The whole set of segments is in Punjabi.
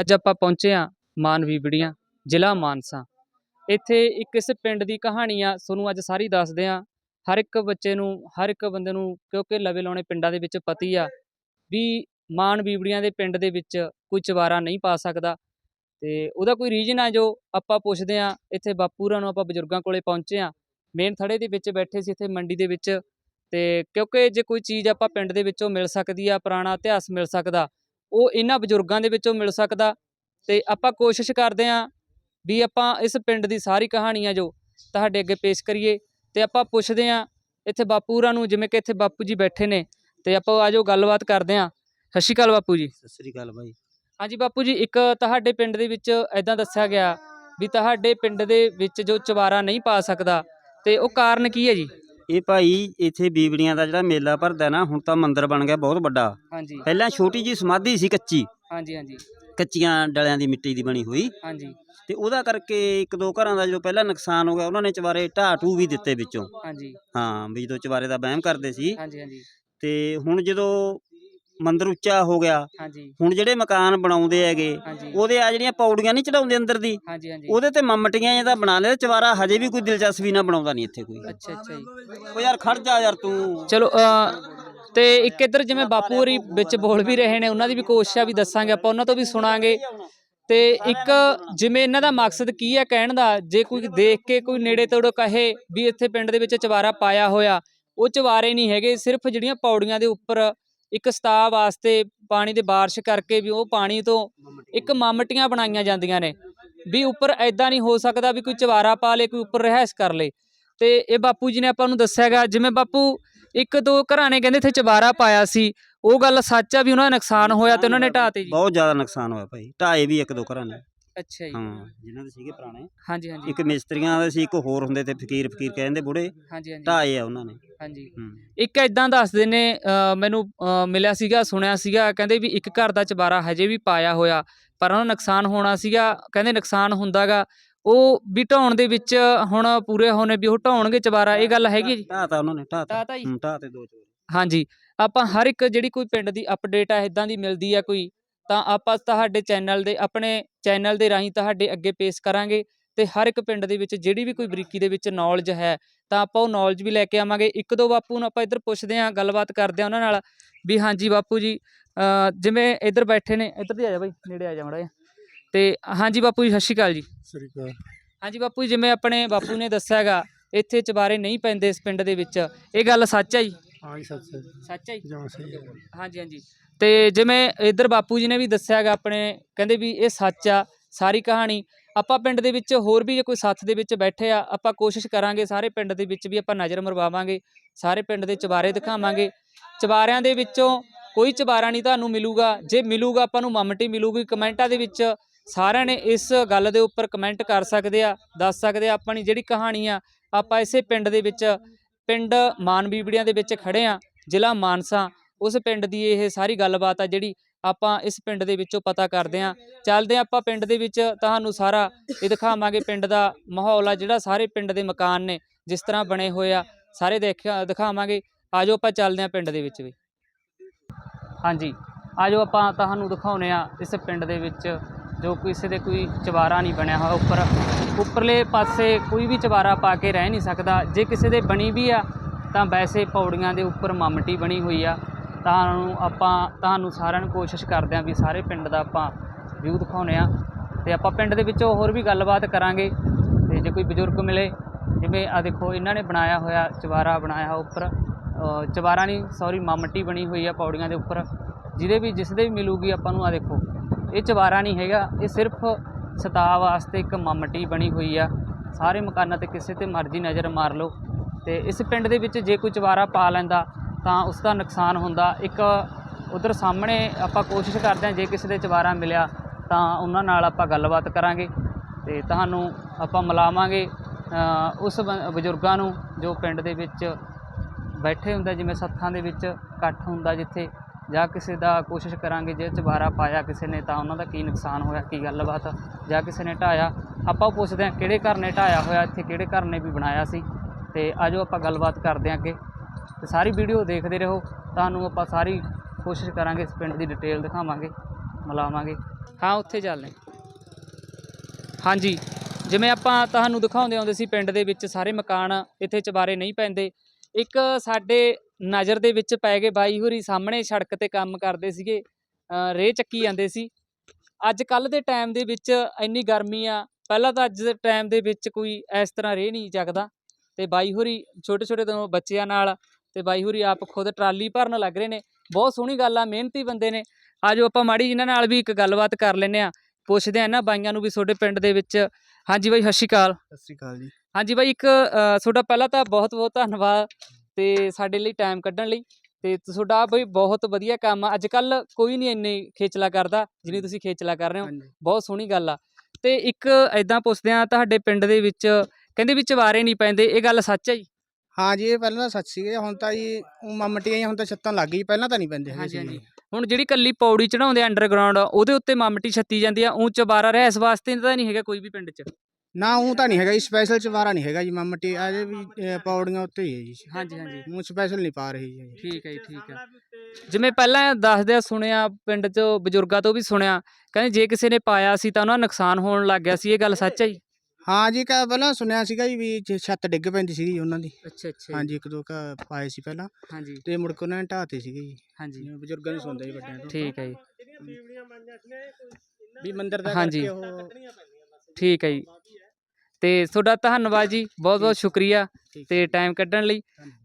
ਅੱਜ ਆਪਾਂ ਪਹੁੰਚੇ ਹਾਂ ਮਾਨਵੀ ਬੜੀਆਂ ਜ਼ਿਲ੍ਹਾ ਮਾਨਸਾ। ਇੱਥੇ ਇੱਕ ਇਸ ਪਿੰਡ ਦੀ ਕਹਾਣੀ ਆ, ਤੁਹਾਨੂੰ ਅੱਜ ਸਾਰੀ ਦੱਸਦੇ ਹਾਂ। ਹਰ ਇੱਕ ਬੱਚੇ ਨੂੰ, ਹਰ ਇੱਕ ਬੰਦੇ ਨੂੰ, ਕਿਉਂਕਿ ਲਵੇ ਲਾਉਣੇ ਪਿੰਡਾਂ ਦੇ ਵਿੱਚ ਪਤੀ ਆ, ਵੀ ਮਾਨ ਬੀਬੜੀਆਂ ਦੇ ਪਿੰਡ ਦੇ ਵਿੱਚ ਕੋਈ ਚਵਾਰਾ ਨਹੀਂ ਪਾ ਸਕਦਾ। ਤੇ ਉਹਦਾ ਕੋਈ ਰੀਜਨ ਆ ਜੋ ਆਪਾਂ ਪੁੱਛਦੇ ਆ ਇੱਥੇ ਬਾਪੂਰਾਂ ਨੂੰ ਆਪਾਂ ਬਜ਼ੁਰਗਾਂ ਕੋਲੇ ਪਹੁੰਚੇ ਆ ਮੇਨ ਥੜੇ ਦੇ ਵਿੱਚ ਬੈਠੇ ਸੀ ਇੱਥੇ ਮੰਡੀ ਦੇ ਵਿੱਚ। ਤੇ ਕਿਉਂਕਿ ਜੇ ਕੋਈ ਚੀਜ਼ ਆਪਾਂ ਪਿੰਡ ਦੇ ਵਿੱਚੋਂ ਮਿਲ ਸਕਦੀ ਆ, ਪੁਰਾਣਾ ਇਤਿਹਾਸ ਮਿਲ ਸਕਦਾ ਉਹ ਇਹਨਾਂ ਬਜ਼ੁਰਗਾਂ ਦੇ ਵਿੱਚੋਂ ਮਿਲ ਸਕਦਾ ਤੇ ਆਪਾਂ ਕੋਸ਼ਿਸ਼ ਕਰਦੇ ਆਂ ਵੀ ਆਪਾਂ ਇਸ ਪਿੰਡ ਦੀ ਸਾਰੀ ਕਹਾਣੀ ਆ ਜੋ ਤੁਹਾਡੇ ਅੱਗੇ ਪੇਸ਼ ਕਰੀਏ ਤੇ ਆਪਾਂ ਪੁੱਛਦੇ ਆਂ ਇੱਥੇ ਬਾਪੂਰਾਂ ਨੂੰ ਜਿਵੇਂ ਕਿ ਇੱਥੇ ਬਾਪੂ ਜੀ ਬੈਠੇ ਨੇ ਤੇ ਆਪਾਂ ਆਜੋ ਗੱਲਬਾਤ ਕਰਦੇ ਆਂ ਸਤਿ ਸ਼੍ਰੀ ਅਕਾਲ ਬਾਪੂ ਜੀ। ਸਤਿ ਸ੍ਰੀ ਅਕਾਲ ਬਾਈ। ਹਾਂਜੀ ਬਾਪੂ ਜੀ ਇੱਕ ਤੁਹਾਡੇ ਪਿੰਡ ਦੇ ਵਿੱਚ ਐਦਾਂ ਦੱਸਿਆ ਗਿਆ ਵੀ ਤੁਹਾਡੇ ਪਿੰਡ ਦੇ ਵਿੱਚ ਜੋ ਚਵਾਰਾ ਨਹੀਂ ਪਾ ਸਕਦਾ ਤੇ ਉਹ ਕਾਰਨ ਕੀ ਹੈ ਜੀ? ਇਹ ਭਾਈ ਇੱਥੇ ਬੀਬੜੀਆਂ ਦਾ ਜਿਹੜਾ ਮੇਲਾ ਭਰਦਾ ਨਾ ਹੁਣ ਤਾਂ ਮੰਦਿਰ ਬਣ ਗਿਆ ਬਹੁਤ ਵੱਡਾ। ਹਾਂਜੀ। ਪਹਿਲਾਂ ਛੋਟੀ ਜੀ ਸਮਾਧੀ ਸੀ ਕੱਚੀ। ਹਾਂਜੀ ਹਾਂਜੀ। ਕੱਚੀਆਂ ਡਲਿਆਂ ਦੀ ਮਿੱਟੀ ਦੀ ਬਣੀ ਹੋਈ। ਹਾਂਜੀ। ਤੇ ਉਹਦਾ ਕਰਕੇ ਇੱਕ ਦੋ ਘਰਾਂ ਦਾ ਜਦੋਂ ਪਹਿਲਾਂ ਨੁਕਸਾਨ ਹੋ ਗਿਆ ਉਹਨਾਂ ਨੇ ਚਵਾਰੇ ਢਾਹ ਢੂ ਵੀ ਦਿੱਤੇ ਵਿੱਚੋਂ। ਹਾਂਜੀ। ਹਾਂ ਵੀ ਜਦੋਂ ਚਵਾਰੇ ਦਾ ਵਹਿਮ ਕਰਦੇ ਸੀ। ਹਾਂਜੀ ਹਾਂਜੀ। ਤੇ ਹੁਣ ਜਦੋਂ ਮੰਦਿਰ ਉੱਚਾ ਹੋ ਗਿਆ। ਹਾਂਜੀ। ਹੁਣ ਜਿਹੜੇ ਮਕਾਨ ਬਣਾਉਂਦੇ ਹੈਗੇ ਹਾਂਜੀ। ਉਹਦੇ ਆ ਜਿਹੜੀਆਂ ਪੌੜੀਆਂ ਨਹੀਂ ਚੜਾਉਂਦੇ ਅੰਦਰ ਦੀ ਹਾਂਜੀ ਹਾਂਜੀ। ਉਹਦੇ ਤੇ ਮਮਟੀਆਂ ਜਿਹਦਾ ਬਣਾ ਲਿਆ ਚਵਾਰਾ ਹਜੇ ਵੀ ਕੋਈ ਦਿਲਚਸਪੀ ਨਾਲ ਬਣਾਉਂਦਾ ਨਹੀਂ ਇੱਥੇ ਕੋਈ। ਅੱਛਾ ਅੱਛਾ ਜੀ। ਉਹ ਯਾਰ ਖੜ ਜਾ ਯਾਰ ਤੂੰ। ਚਲੋ ਅ, ਤੇ ਇੱਕ ਇੱਧਰ ਜਿਵੇਂ ਬਾਪੂ ਹੋਰੀ ਵਿੱਚ ਬੋਲ ਵੀ ਰਹੇ ਨੇ ਉਹਨਾਂ ਦੀ ਵੀ ਕੋਸ਼ਿਸ਼ ਆ ਵੀ ਦੱਸਾਂਗੇ ਆਪਾਂ ਉਹਨਾਂ ਤੋਂ ਵੀ ਸੁਣਾਂਗੇ। ਤੇ ਇੱਕ ਜਿਵੇਂ ਇਹਨਾਂ ਦਾ ਮਕਸਦ ਕੀ ਹੈ ਕਹਿਣ ਦਾ ਜੇ ਕੋਈ ਦੇਖ ਕੇ ਕੋਈ ਨੇੜੇ ਤੋੜੋ ਕਹੇ ਵੀ ਇੱਥੇ ਪਿੰਡ ਦੇ ਵਿੱਚ ਚਵਾਰਾ ਪਾਇਆ ਹੋਇਆ ਉਹ ਚਵਾਰੇ ਨਹੀਂ ਹੈਗੇ ਸਿਰਫ ਜਿਹੜੀਆਂ ਪੌੜੀਆਂ ਦੇ ਉੱਪਰ ਇੱਕ ਸਤਾ ਵਾਸਤੇ ਪਾਣੀ ਦੇ ਬਾਰਿਸ਼ ਕਰਕੇ ਵੀ ਉਹ ਪਾਣੀ ਤੋਂ ਇੱਕ ਮਾਮਟੀਆਂ ਬਣਾਈਆਂ ਜਾਂਦੀਆਂ ਨੇ ਵੀ ਉੱਪਰ ਐਦਾਂ ਨਹੀਂ ਹੋ ਸਕਦਾ ਵੀ ਕੋਈ ਚਵਾਰਾ ਪਾ ਲੇ ਕੋਈ ਉੱਪਰ ਰਹਿਸ ਕਰ ਲੇ। ਤੇ ਇਹ ਬਾਪੂ ਜੀ ਨੇ ਆਪਾਂ ਨੂੰ ਦੱਸਿਆਗਾ ਜਿਵੇਂ ਬਾਪੂ ਇੱਕ ਦੋ ਘਰਾਣੇ ਕਹਿੰਦੇ ਇੱਥੇ ਚਵਾਰਾ ਪਾਇਆ ਸੀ ਉਹ ਗੱਲ ਸੱਚ ਆ ਵੀ ਉਹਨਾਂ ਦਾ ਨੁਕਸਾਨ ਹੋਇਆ ਤੇ ਉਹਨਾਂ ਨੇ ਢਾਤੇ ਜੀ। ਬਹੁਤ ਜ਼ਿਆਦਾ ਨੁਕਸਾਨ ਹੋਇਆ ਭਾਈ ਢਾਏ ਵੀ ਇੱਕ ਦੋ ਘਰਾਂ ਨੇ। ਅੱਛਾ ਜੀ। ਹਾਂ ਜਿਨ੍ਹਾਂ ਦੇ ਸੀਗੇ ਪੁਰਾਣੇ। ਹਾਂਜੀ ਹਾਂਜੀ। ਇੱਕ ਮਿਸਤਰੀਆਂ ਦੇ ਸੀ ਇੱਕ ਹੋਰ ਹੁੰਦੇ ਤੇ ਫਕੀਰ ਫਕੀਰ ਕਹਿੰਦੇ ਬੁੜੇ। ਹਾਂਜੀ ਹਾਂਜੀ। ਢਾਏ ਆ ਉਹਨਾਂ ਨੇ। ਹਾਂਜੀ। ਹੂੰ। ਇੱਕ ਇਦਾਂ ਦੱਸਦੇ ਨੇ ਅ, ਮੈਨੂੰ ਅ, ਮਿਲਿਆ ਸੀਗਾ ਸੁਣਿਆ ਸੀਗਾ ਕਹਿੰਦੇ ਵੀ ਇੱਕ ਘਰ ਦਾ ਚਬਾਰਾ ਹਜੇ ਵੀ ਪਾਇਆ ਹੋਇਆ ਪਰ ਉਹਨਾਂ ਨੁਕਸਾਨ ਹੋਣਾ ਸੀਗਾ ਕਹਿੰਦੇ ਨੁਕਸਾਨ ਹੁੰਦਾਗਾ। ਉਹ ਵੀ ਢਾਉਣ ਦੇ ਵਿੱਚ ਹੁਣ ਪੂਰੇ ਹੋਣੇ ਵੀ ਉਹ ਢਾਉਣਗੇ ਚਬਾਰਾ ਇਹ ਗੱਲ ਹੈਗੀ ਜੀ? ਢਾਤਾ ਉਹਨਾਂ ਨੇ ਢਾਤਾ ਢਾਤਾ ਜੀ ਹੂੰ। ਢਾਹ ਤੇ ਦੋ ਚੋਰ। ਹਾਂਜੀ। ਆਪਾਂ ਹਰ ਇੱਕ ਜਿਹੜੀ ਕੋਈ ਪਿੰਡ ਦੀ ਅਪਡੇਟ ਆ ਇਦਾਂ ਦੀ ਮਿਲਦੀ ਆ ਕੋਈ। ਤਾਂ ਆਪਾਂ ਤੁਹਾਡੇ ਚੈਨਲ ਦੇ ਆਪਣੇ ਚੈਨਲ ਦੇ ਰਾਹੀਂ ਤੁਹਾਡੇ ਅੱਗੇ ਪੇਸ਼ ਕਰਾਂਗੇ ਤੇ ਹਰ ਇੱਕ ਪਿੰਡ ਦੇ ਵਿੱਚ ਜਿਹੜੀ ਵੀ ਕੋਈ ਬਰੀਕੀ ਦੇ ਵਿੱਚ ਨੌਲੇਜ ਹੈ ਤਾਂ ਆਪਾਂ ਉਹ ਨੌਲੇਜ ਵੀ ਲੈ ਕੇ ਆਵਾਂਗੇ। ਇੱਕ ਦੋ ਬਾਪੂ ਨੂੰ ਆਪਾਂ ਇੱਧਰ ਪੁੱਛਦੇ ਆਂ ਗੱਲਬਾਤ ਕਰਦੇ ਆਂ ਉਹਨਾਂ ਨਾਲ ਵੀ ਹਾਂਜੀ ਬਾਪੂ ਜੀ ਜਿਵੇਂ ਇੱਧਰ ਬੈਠੇ ਨੇ ਇੱਧਰ ਦੀ ਆ ਜਾ ਬਾਈ ਨੇੜੇ ਆ ਜਾ ਮੜਾ ਤੇ ਹਾਂਜੀ ਬਾਪੂ ਜੀ ਸਤਿ ਸ਼੍ਰੀ ਅਕਾਲ ਜੀ। ਸ੍ਰੀ ਅਕਾਲ। ਹਾਂਜੀ ਬਾਪੂ ਜੀ ਜਿਵੇਂ ਆਪਣੇ ਬਾਪੂ ਨੇ ਦੱਸਿਆਗਾ ਇੱਥੇ ਚਬਾਰੇ ਨਹੀਂ ਪੈਂਦੇ ਇਸ ਪਿੰਡ ਦੇ ਵਿੱਚ। ਇਹ ਗੱਲ ਸੱਚ ਹੈ ਜੀ? ਹਾਂ ਜੀ ਸੱਚ ਹੈ ਸੱਚ ਹੈ ਜੀ? ਹਾਂਜੀ ਹਾਂਜੀ। ਅਤੇ ਜਿਵੇਂ ਇੱਧਰ ਬਾਪੂ ਜੀ ਨੇ ਵੀ ਦੱਸਿਆ ਦੱਸਿਆਗਾ ਆਪਣੇ, ਕਹਿੰਦੇ ਵੀ ਇਹ ਸੱਚ ਆ, ਸਾਰੀ ਕਹਾਣੀ। ਆਪਾਂ ਪਿੰਡ ਦੇ ਵਿੱਚ ਹੋਰ ਵੀ ਜੇ ਕੋਈ ਸਾਥ ਦੇ ਵਿੱਚ ਬੈਠੇ ਆ, ਆਪਾਂ ਕੋਸ਼ਿਸ਼ ਕਰਾਂਗੇ ਸਾਰੇ ਪਿੰਡ ਦੇ ਵਿੱਚ ਵੀ ਆਪਾਂ ਨਜ਼ਰ ਮਰਵਾਵਾਂਗੇ, ਸਾਰੇ ਪਿੰਡ ਦੇ ਚੁਬਾਰੇ ਦਿਖਾਵਾਂਗੇ। ਚੁਬਾਰਿਆਂ ਦੇ ਵਿੱਚੋਂ ਕੋਈ ਚੁਬਾਰਾ ਨਹੀਂ ਤੁਹਾਨੂੰ ਮਿਲੂਗਾ। ਜੇ ਮਿਲੂਗਾ ਆਪਾਂ ਨੂੰ ਮਮਟੀ ਮਿਲੂਗੀ, ਕਮੈਂਟਾਂ ਦੇ ਵਿੱਚ ਸਾਰਿਆਂ ਨੇ ਇਸ ਗੱਲ ਦੇ ਉੱਪਰ ਕਮੈਂਟ ਕਰ ਸਕਦੇ ਆ, ਦੱਸ ਸਕਦੇ ਆ, ਆਪਣੀ ਜਿਹੜੀ ਕਹਾਣੀ ਆ, ਆਪਾਂ ਇਸੇ ਪਿੰਡ ਦੇ ਵਿੱਚ, ਪਿੰਡ ਮਾਨਬੀਬੜੀਆਂ ਦੇ ਵਿੱਚ ਖੜੇ ਆ, ਜ਼ਿਲ੍ਹਾ ਮਾਨਸਾ। ਉਸ ਪਿੰਡ ਦੀ ਇਹ ਸਾਰੀ ਗੱਲਬਾਤ ਆ ਜਿਹੜੀ ਆਪਾਂ ਇਸ ਪਿੰਡ ਦੇ ਵਿੱਚੋਂ ਪਤਾ ਕਰਦੇ ਆਂ ਚੱਲਦੇ ਆਂ ਆਪਾਂ ਪਿੰਡ ਦੇ ਵਿੱਚ, ਤੁਹਾਨੂੰ ਸਾਰਾ ਇਹ ਦਿਖਾਵਾਂਗੇ ਪਿੰਡ ਦਾ ਮਾਹੌਲ ਆ, ਜਿਹੜਾ ਸਾਰੇ ਪਿੰਡ ਦੇ ਮਕਾਨ ਨੇ, ਜਿਸ ਤਰ੍ਹਾਂ ਬਣੇ ਹੋਏ ਆ। ਸਾਰੇ ਦੇਖਿਆ, ਦਿਖਾਵਾਂਗੇ। ਆਜੋ ਆਪਾਂ ਚੱਲਦੇ ਆਂ ਪਿੰਡ ਦੇ ਵਿੱਚ ਵੀ। ਹਾਂਜੀ ਆਜੋ ਆਪਾਂ ਤੁਹਾਨੂੰ ਦਿਖਾਉਨੇ ਆ ਇਸ ਪਿੰਡ ਦੇ ਵਿੱਚ, ਜੋ ਕਿਸੇ ਦੇ ਕੋਈ ਚਵਾਰਾ ਨਹੀਂ ਬਣਿਆ ਹੋਇਆ ਉੱਪਰ। ਉੱਪਰਲੇ ਪਾਸੇ ਕੋਈ ਵੀ ਚਵਾਰਾ ਪਾ ਕੇ ਰਹਿ ਨਹੀਂ ਸਕਦਾ। ਜੇ ਕਿਸੇ ਦੇ ਬਣੀ ਵੀ ਆ, ਤਾਂ ਵੈਸੇ ਪੌੜੀਆਂ ਦੇ ਉੱਪਰ ਮਮਟੀ ਬਣੀ ਹੋਈ ਆ। ਤੁਹਾਨੂੰ ਆਪਾਂ, ਤੁਹਾਨੂੰ ਸਾਰਿਆਂ ਨੂੰ ਕੋਸ਼ਿਸ਼ ਕਰਦੇ ਆਂ ਵੀ ਸਾਰੇ ਪਿੰਡ ਦਾ ਆਪਾਂ ਵਿਊ ਦਿਖਾਉਨੇ ਆ ਤੇ ਆਪਾਂ ਪਿੰਡ ਦੇ ਵਿੱਚੋਂ ਹੋਰ ਵੀ ਗੱਲਬਾਤ ਕਰਾਂਗੇ ਤੇ ਜੇ ਕੋਈ ਬਜ਼ੁਰਗ ਮਿਲੇ, ਜਿਵੇਂ ਆ ਦੇਖੋ, ਇਹਨਾਂ ਨੇ ਬਣਾਇਆ ਹੋਇਆ ਚਵਾਰਾ ਬਣਾਇਆ ਹੋਇਆ ਉੱਪਰ। ਚਵਾਰਾ ਨਹੀਂ ਸੌਰੀ ਮਮਟੀ ਬਣੀ ਹੋਈ ਆ ਪੌੜੀਆਂ ਦੇ ਉੱਪਰ, ਜਿਹਦੇ ਵੀ, ਜਿਸ ਦੇ ਵੀ ਮਿਲੂਗੀ ਆਪਾਂ ਨੂੰ ਆ ਦੇਖੋ, ਇਹ ਚਵਾਰਾ ਨਹੀਂ ਹੈਗਾ, ਇਹ ਸਿਰਫ ਸਤਾ ਵਾਸਤੇ ਇੱਕ ਮਮਟੀ ਬਣੀ ਹੋਈ ਆ। ਸਾਰੇ ਮਕਾਨਾਂ ਤੇ ਕਿਸੇ ਤੇ ਮਰਜ਼ੀ ਨਜ਼ਰ ਮਾਰ ਲਓ ਤੇ ਇਸ ਪਿੰਡ ਦੇ ਵਿੱਚ ਜੇ ਕੋਈ ਚਵਾਰਾ ਪਾ ਲੈਂਦਾ ਤਾਂ ਉਸ ਦਾ ਨੁਕਸਾਨ ਹੁੰਦਾ। ਇੱਕ ਉਧਰ ਸਾਹਮਣੇ ਆਪਾਂ ਕੋਸ਼ਿਸ਼ ਕਰਦੇ ਹਾਂ, ਜੇ ਕਿਸੇ ਦੇ ਚਵਾਰਾ ਮਿਲਿਆ ਤਾਂ ਉਹਨਾਂ ਨਾਲ ਆਪਾਂ ਗੱਲਬਾਤ ਕਰਾਂਗੇ ਤੇ ਤੁਹਾਨੂੰ ਆਪਾਂ ਮਿਲਾਵਾਂਗੇ ਉਸ ਬ- ਬਜ਼ੁਰਗਾਂ ਨੂੰ ਜੋ ਪਿੰਡ ਦੇ ਵਿੱਚ ਬੈਠੇ ਹੁੰਦੇ, ਜਿਵੇਂ ਸੱਥਾਂ ਦੇ ਵਿੱਚ ਇਕੱਠ ਹੁੰਦਾ ਜਿੱਥੇ, ਜਾਂ ਕਿਸੇ ਦਾ ਕੋਸ਼ਿਸ਼ ਕਰਾਂਗੇ ਜੇ ਚਵਾਰਾ ਪਾਇਆ ਕਿਸੇ ਨੇ ਤਾਂ ਉਹਨਾਂ ਦਾ ਕੀ ਨੁਕਸਾਨ ਹੋਇਆ, ਕੀ ਗੱਲਬਾਤ, ਜਾਂ ਕਿਸੇ ਨੇ ਢਾਇਆ। ਆਪਾਂ ਉਹ ਪੁੱਛਦੇ ਹਾਂ ਕਿਹੜੇ ਘਰ ਨੇ ਢਾਇਆ ਹੋਇਆ, ਇੱਥੇ ਕਿਹੜੇ ਘਰ ਨੇ ਵੀ ਬਣਾਇਆ ਸੀ। ਤੇ ਆਜੋ ਆਪਾਂ ਗੱਲਬਾਤ ਕਰਦੇ ਹਾਂ ਅੱਗੇ। ਤੇ ਸਾਰੀ ਵੀਡੀਓ ਦੇਖਦੇ ਰਹੋ। ਤੁਹਾਨੂੰ ਆਪਾਂ ਸਾਰੀ ਕੋਸ਼ਿਸ਼ ਕਰਾਂਗੇ ਇਸ ਪਿੰਡ ਦੀ ਡਿਟੇਲ ਦਿਖਾਵਾਂਗੇ ਮਿਲਾਵਾਂਗੇ। ਹਾਂ ਉੱਥੇ ਚੱਲਦੇ ਹਾਂਜੀ ਜਿਵੇਂ ਆਪਾਂ ਤੁਹਾਨੂੰ ਦਿਖਾਉਂਦੇ ਆਉਂਦੇ ਸੀ ਪਿੰਡ ਦੇ ਵਿੱਚ ਸਾਰੇ ਮਕਾਨ ਇੱਥੇ ਚਬਾਰੇ ਨਹੀਂ ਪੈਂਦੇ। ਇੱਕ ਸਾਡੇ ਨਜ਼ਰ ਦੇ ਵਿੱਚ ਪੈ ਗਏ ਬਾਈ ਹੋਰੀ ਸਾਹਮਣੇ ਸੜਕ ਤੇ ਕੰਮ ਕਰਦੇ ਸੀਗੇ ਅ, ਰੇਹ ਚੱਕੀ ਜਾਂਦੇ ਸੀ। ਅੱਜ ਕੱਲ ਦੇ ਟਾਈਮ ਦੇ ਵਿੱਚ ਇੰਨੀ ਗਰਮੀ ਆ ਪਹਿਲਾਂ ਤਾਂ ਅੱਜ ਦੇ ਟਾਈਮ ਦੇ ਵਿੱਚ ਕੋਈ ਇਸ ਤਰ੍ਹਾਂ ਰੇਹ ਨਹੀਂ ਚੱਕਦਾ। ਤੇ ਬਾਈ ਹੋਰੀ ਛੋਟੇ ਛੋਟੇ ਤੋਂ ਬੱਚਿਆਂ ਨਾਲ ਤੇ ਬਾਈ ਹੋਰੀ ਆਪ ਖੁਦ ਟਰਾਲੀ ਭਰਨ ਲੱਗ ਰਹੇ ਨੇ। ਬਹੁਤ ਸੋਹਣੀ ਗੱਲ ਆ ਮਿਹਨਤੀ ਬੰਦੇ ਨੇ। ਆਜੋ ਆਪਾਂ ਮਾੜੀ ਇਹਨਾਂ ਨਾਲ ਵੀ ਇੱਕ ਗੱਲਬਾਤ ਕਰ ਲੈਨੇ ਆ ਪੁੱਛਦੇ ਆ ਇਹਨਾਂ ਬਾਈਆਂ ਨੂੰ ਵੀ ਤੁਹਾਡੇ ਪਿੰਡ ਦੇ ਵਿੱਚ। ਹਾਂਜੀ ਬਾਈ ਸਤਿ ਸ਼੍ਰੀ ਅਕਾਲ। ਸਤਿ ਸ੍ਰੀ ਅਕਾਲ ਜੀ। ਹਾਂਜੀ ਬਾਈ ਇੱਕ ਤੁਹਾਡਾ ਪਹਿਲਾਂ ਤਾਂ ਬਹੁਤ ਬਹੁਤ ਧੰਨਵਾਦ ਤੇ ਸਾਡੇ ਲਈ ਟਾਈਮ ਕੱਢਣ ਲਈ। ਤੇ ਤੁਹਾਡਾ ਬਈ ਬਹੁਤ ਵਧੀਆ ਕੰਮ ਆ। ਅੱਜ ਕੱਲ ਕੋਈ ਨਹੀਂ ਇੰਨੇ ਖੇਚਲਾ ਕਰਦਾ ਜਿੰਨੀ ਤੁਸੀਂ ਖੇਚਲਾ ਕਰ ਰਹੇ ਹੋ। ਬਹੁਤ ਸੋਹਣੀ ਗੱਲ ਆ। ਤੇ ਇੱਕ ਐਦਾਂ ਪੁੱਛਦੇ ਆ ਤੁਹਾਡੇ ਪਿੰਡ ਦੇ ਵਿੱਚ ਕਹਿੰਦੇ ਵੀ ਚਵਾਰੇ ਨਹੀਂ ਪੈਂਦੇ। ਇਹ ਗੱਲ ਸੱਚ ਹੈ ਜੀ? ਹਾਂ ਜੀ ਇਹ ਪਹਿਲਾਂ ਤਾਂ ਸੱਚ ਸੀਗੇ ਹੁਣ ਤਾਂ ਜੀ ਮਮਟੀਆਂ ਹੀ ਹੁਣ ਤਾਂ ਛੱਤਾਂ ਲੱਗ ਗਈ ਪਹਿਲਾਂ ਤਾਂ ਨਹੀਂ ਪੈਂਦੇ ਹੈਗੇ ਹਾਂਜੀ, ਸੀਗੇ। ਹਾਂਜੀ। ਹੁਣ ਜਿਹੜੀ ਕੱਲੀ ਪੌੜੀ ਚੜਾਉਂਦੇ ਅੰਡਰਗਰਾਉਂਡ ਉਹਦੇ ਉੱਤੇ ਮਾਮਟੀ ਛੱਤੀ ਜਾਂਦੀ ਆ ਉਂ ਚਬਾਰਾ ਰਿਹਾ ਇਸ ਵਾਸਤੇ ਤਾਂ ਨਹੀਂ ਹੈਗਾ ਕੋਈ ਵੀ ਪਿੰਡ 'ਚ। ਨਾ ਉਹ ਤਾਂ ਨਹੀਂ ਹੈਗਾ ਜੀ ਸਪੈਸ਼ਲ ਚਵਾਰਾ ਨਹੀਂ ਹੈਗਾ ਜੀ ਮਮਟੀ ਅਜੇ ਵੀ ਅਹ, ਪੌੜੀਆਂ ਉੱਤੇ ਹੀ ਹੈ ਜੀ। ਹਾਂਜੀ ਹਾਂਜੀ। ਮੂੰਹ ਸਪੈਸ਼ਲ ਨਹੀਂ ਪਾ ਰਹੀ ਜੀ। ਠੀਕ ਹੈ ਜੀ ਠੀਕ ਹੈ। ਜਿਵੇਂ ਪਹਿਲਾਂ ਦੱਸਦੇ ਆ ਸੁਣਿਆ ਪਿੰਡ 'ਚ ਬਜ਼ੁਰਗਾਂ ਤੋਂ ਵੀ ਸੁਣਿਆ ਕਹਿੰਦੇ ਜੇ ਕਿਸੇ ਨੇ ਪਾਇਆ ਸੀ ਤਾਂ ਉਹਨਾਂ ਦਾ ਨੁਕਸਾਨ ਹੋਣ ਲੱਗ ਗਿਆ ਸੀ ਇਹ ਗੱਲ ਸੱਚ ਹੈ ਜੀ। ਹਾਂ ਜੀ ਕਾ ਪਹਿਲਾਂ ਸੁਣਿਆ ਸੀਗਾ ਜੀ ਵੀ ਛੱਤ ਡਿੱਗ ਪੈਂਦੀ ਸੀਗੀ ਉਹਨਾਂ ਦੀ। ਅੱਛਾ ਅੱਛਾ ਹਾਂਜੀ ਇੱਕ ਦੋ ਕਾ ਪਾਏ ਸੀ ਪਹਿਲਾਂ। ਹਾਂਜੀ। ਤੇ ਮੁੜ ਕੇ ਉਹਨਾਂ ਨੇ ਢਾਤੇ ਸੀਗੇ ਜੀ। ਹਾਂਜੀ। ਜਿਵੇਂ ਬਜ਼ੁਰਗਾਂ ਨੇ ਸੁਣਦੇ ਜੀ ਵੱਡਿਆਂ ਤੋਂ ਠੀਕ ਹੈ ਜੀ। ਵੀ ਮੰਦਿਰ ਦਾ ਹਾਂਜੀ। ਕਰਕੇ ਉਹ ਠੀਕ ਹੈ ਜੀ। ਤੇ ਤੁਹਾਡਾ ਧੰਨਵਾਦ ਜੀ ਬਹੁਤ ਬਹੁਤ ਸ਼ੁਕਰੀਆ। ਠੀਕ ਤੇ ਟਾਈਮ ਕੱਢਣ ਲਈ।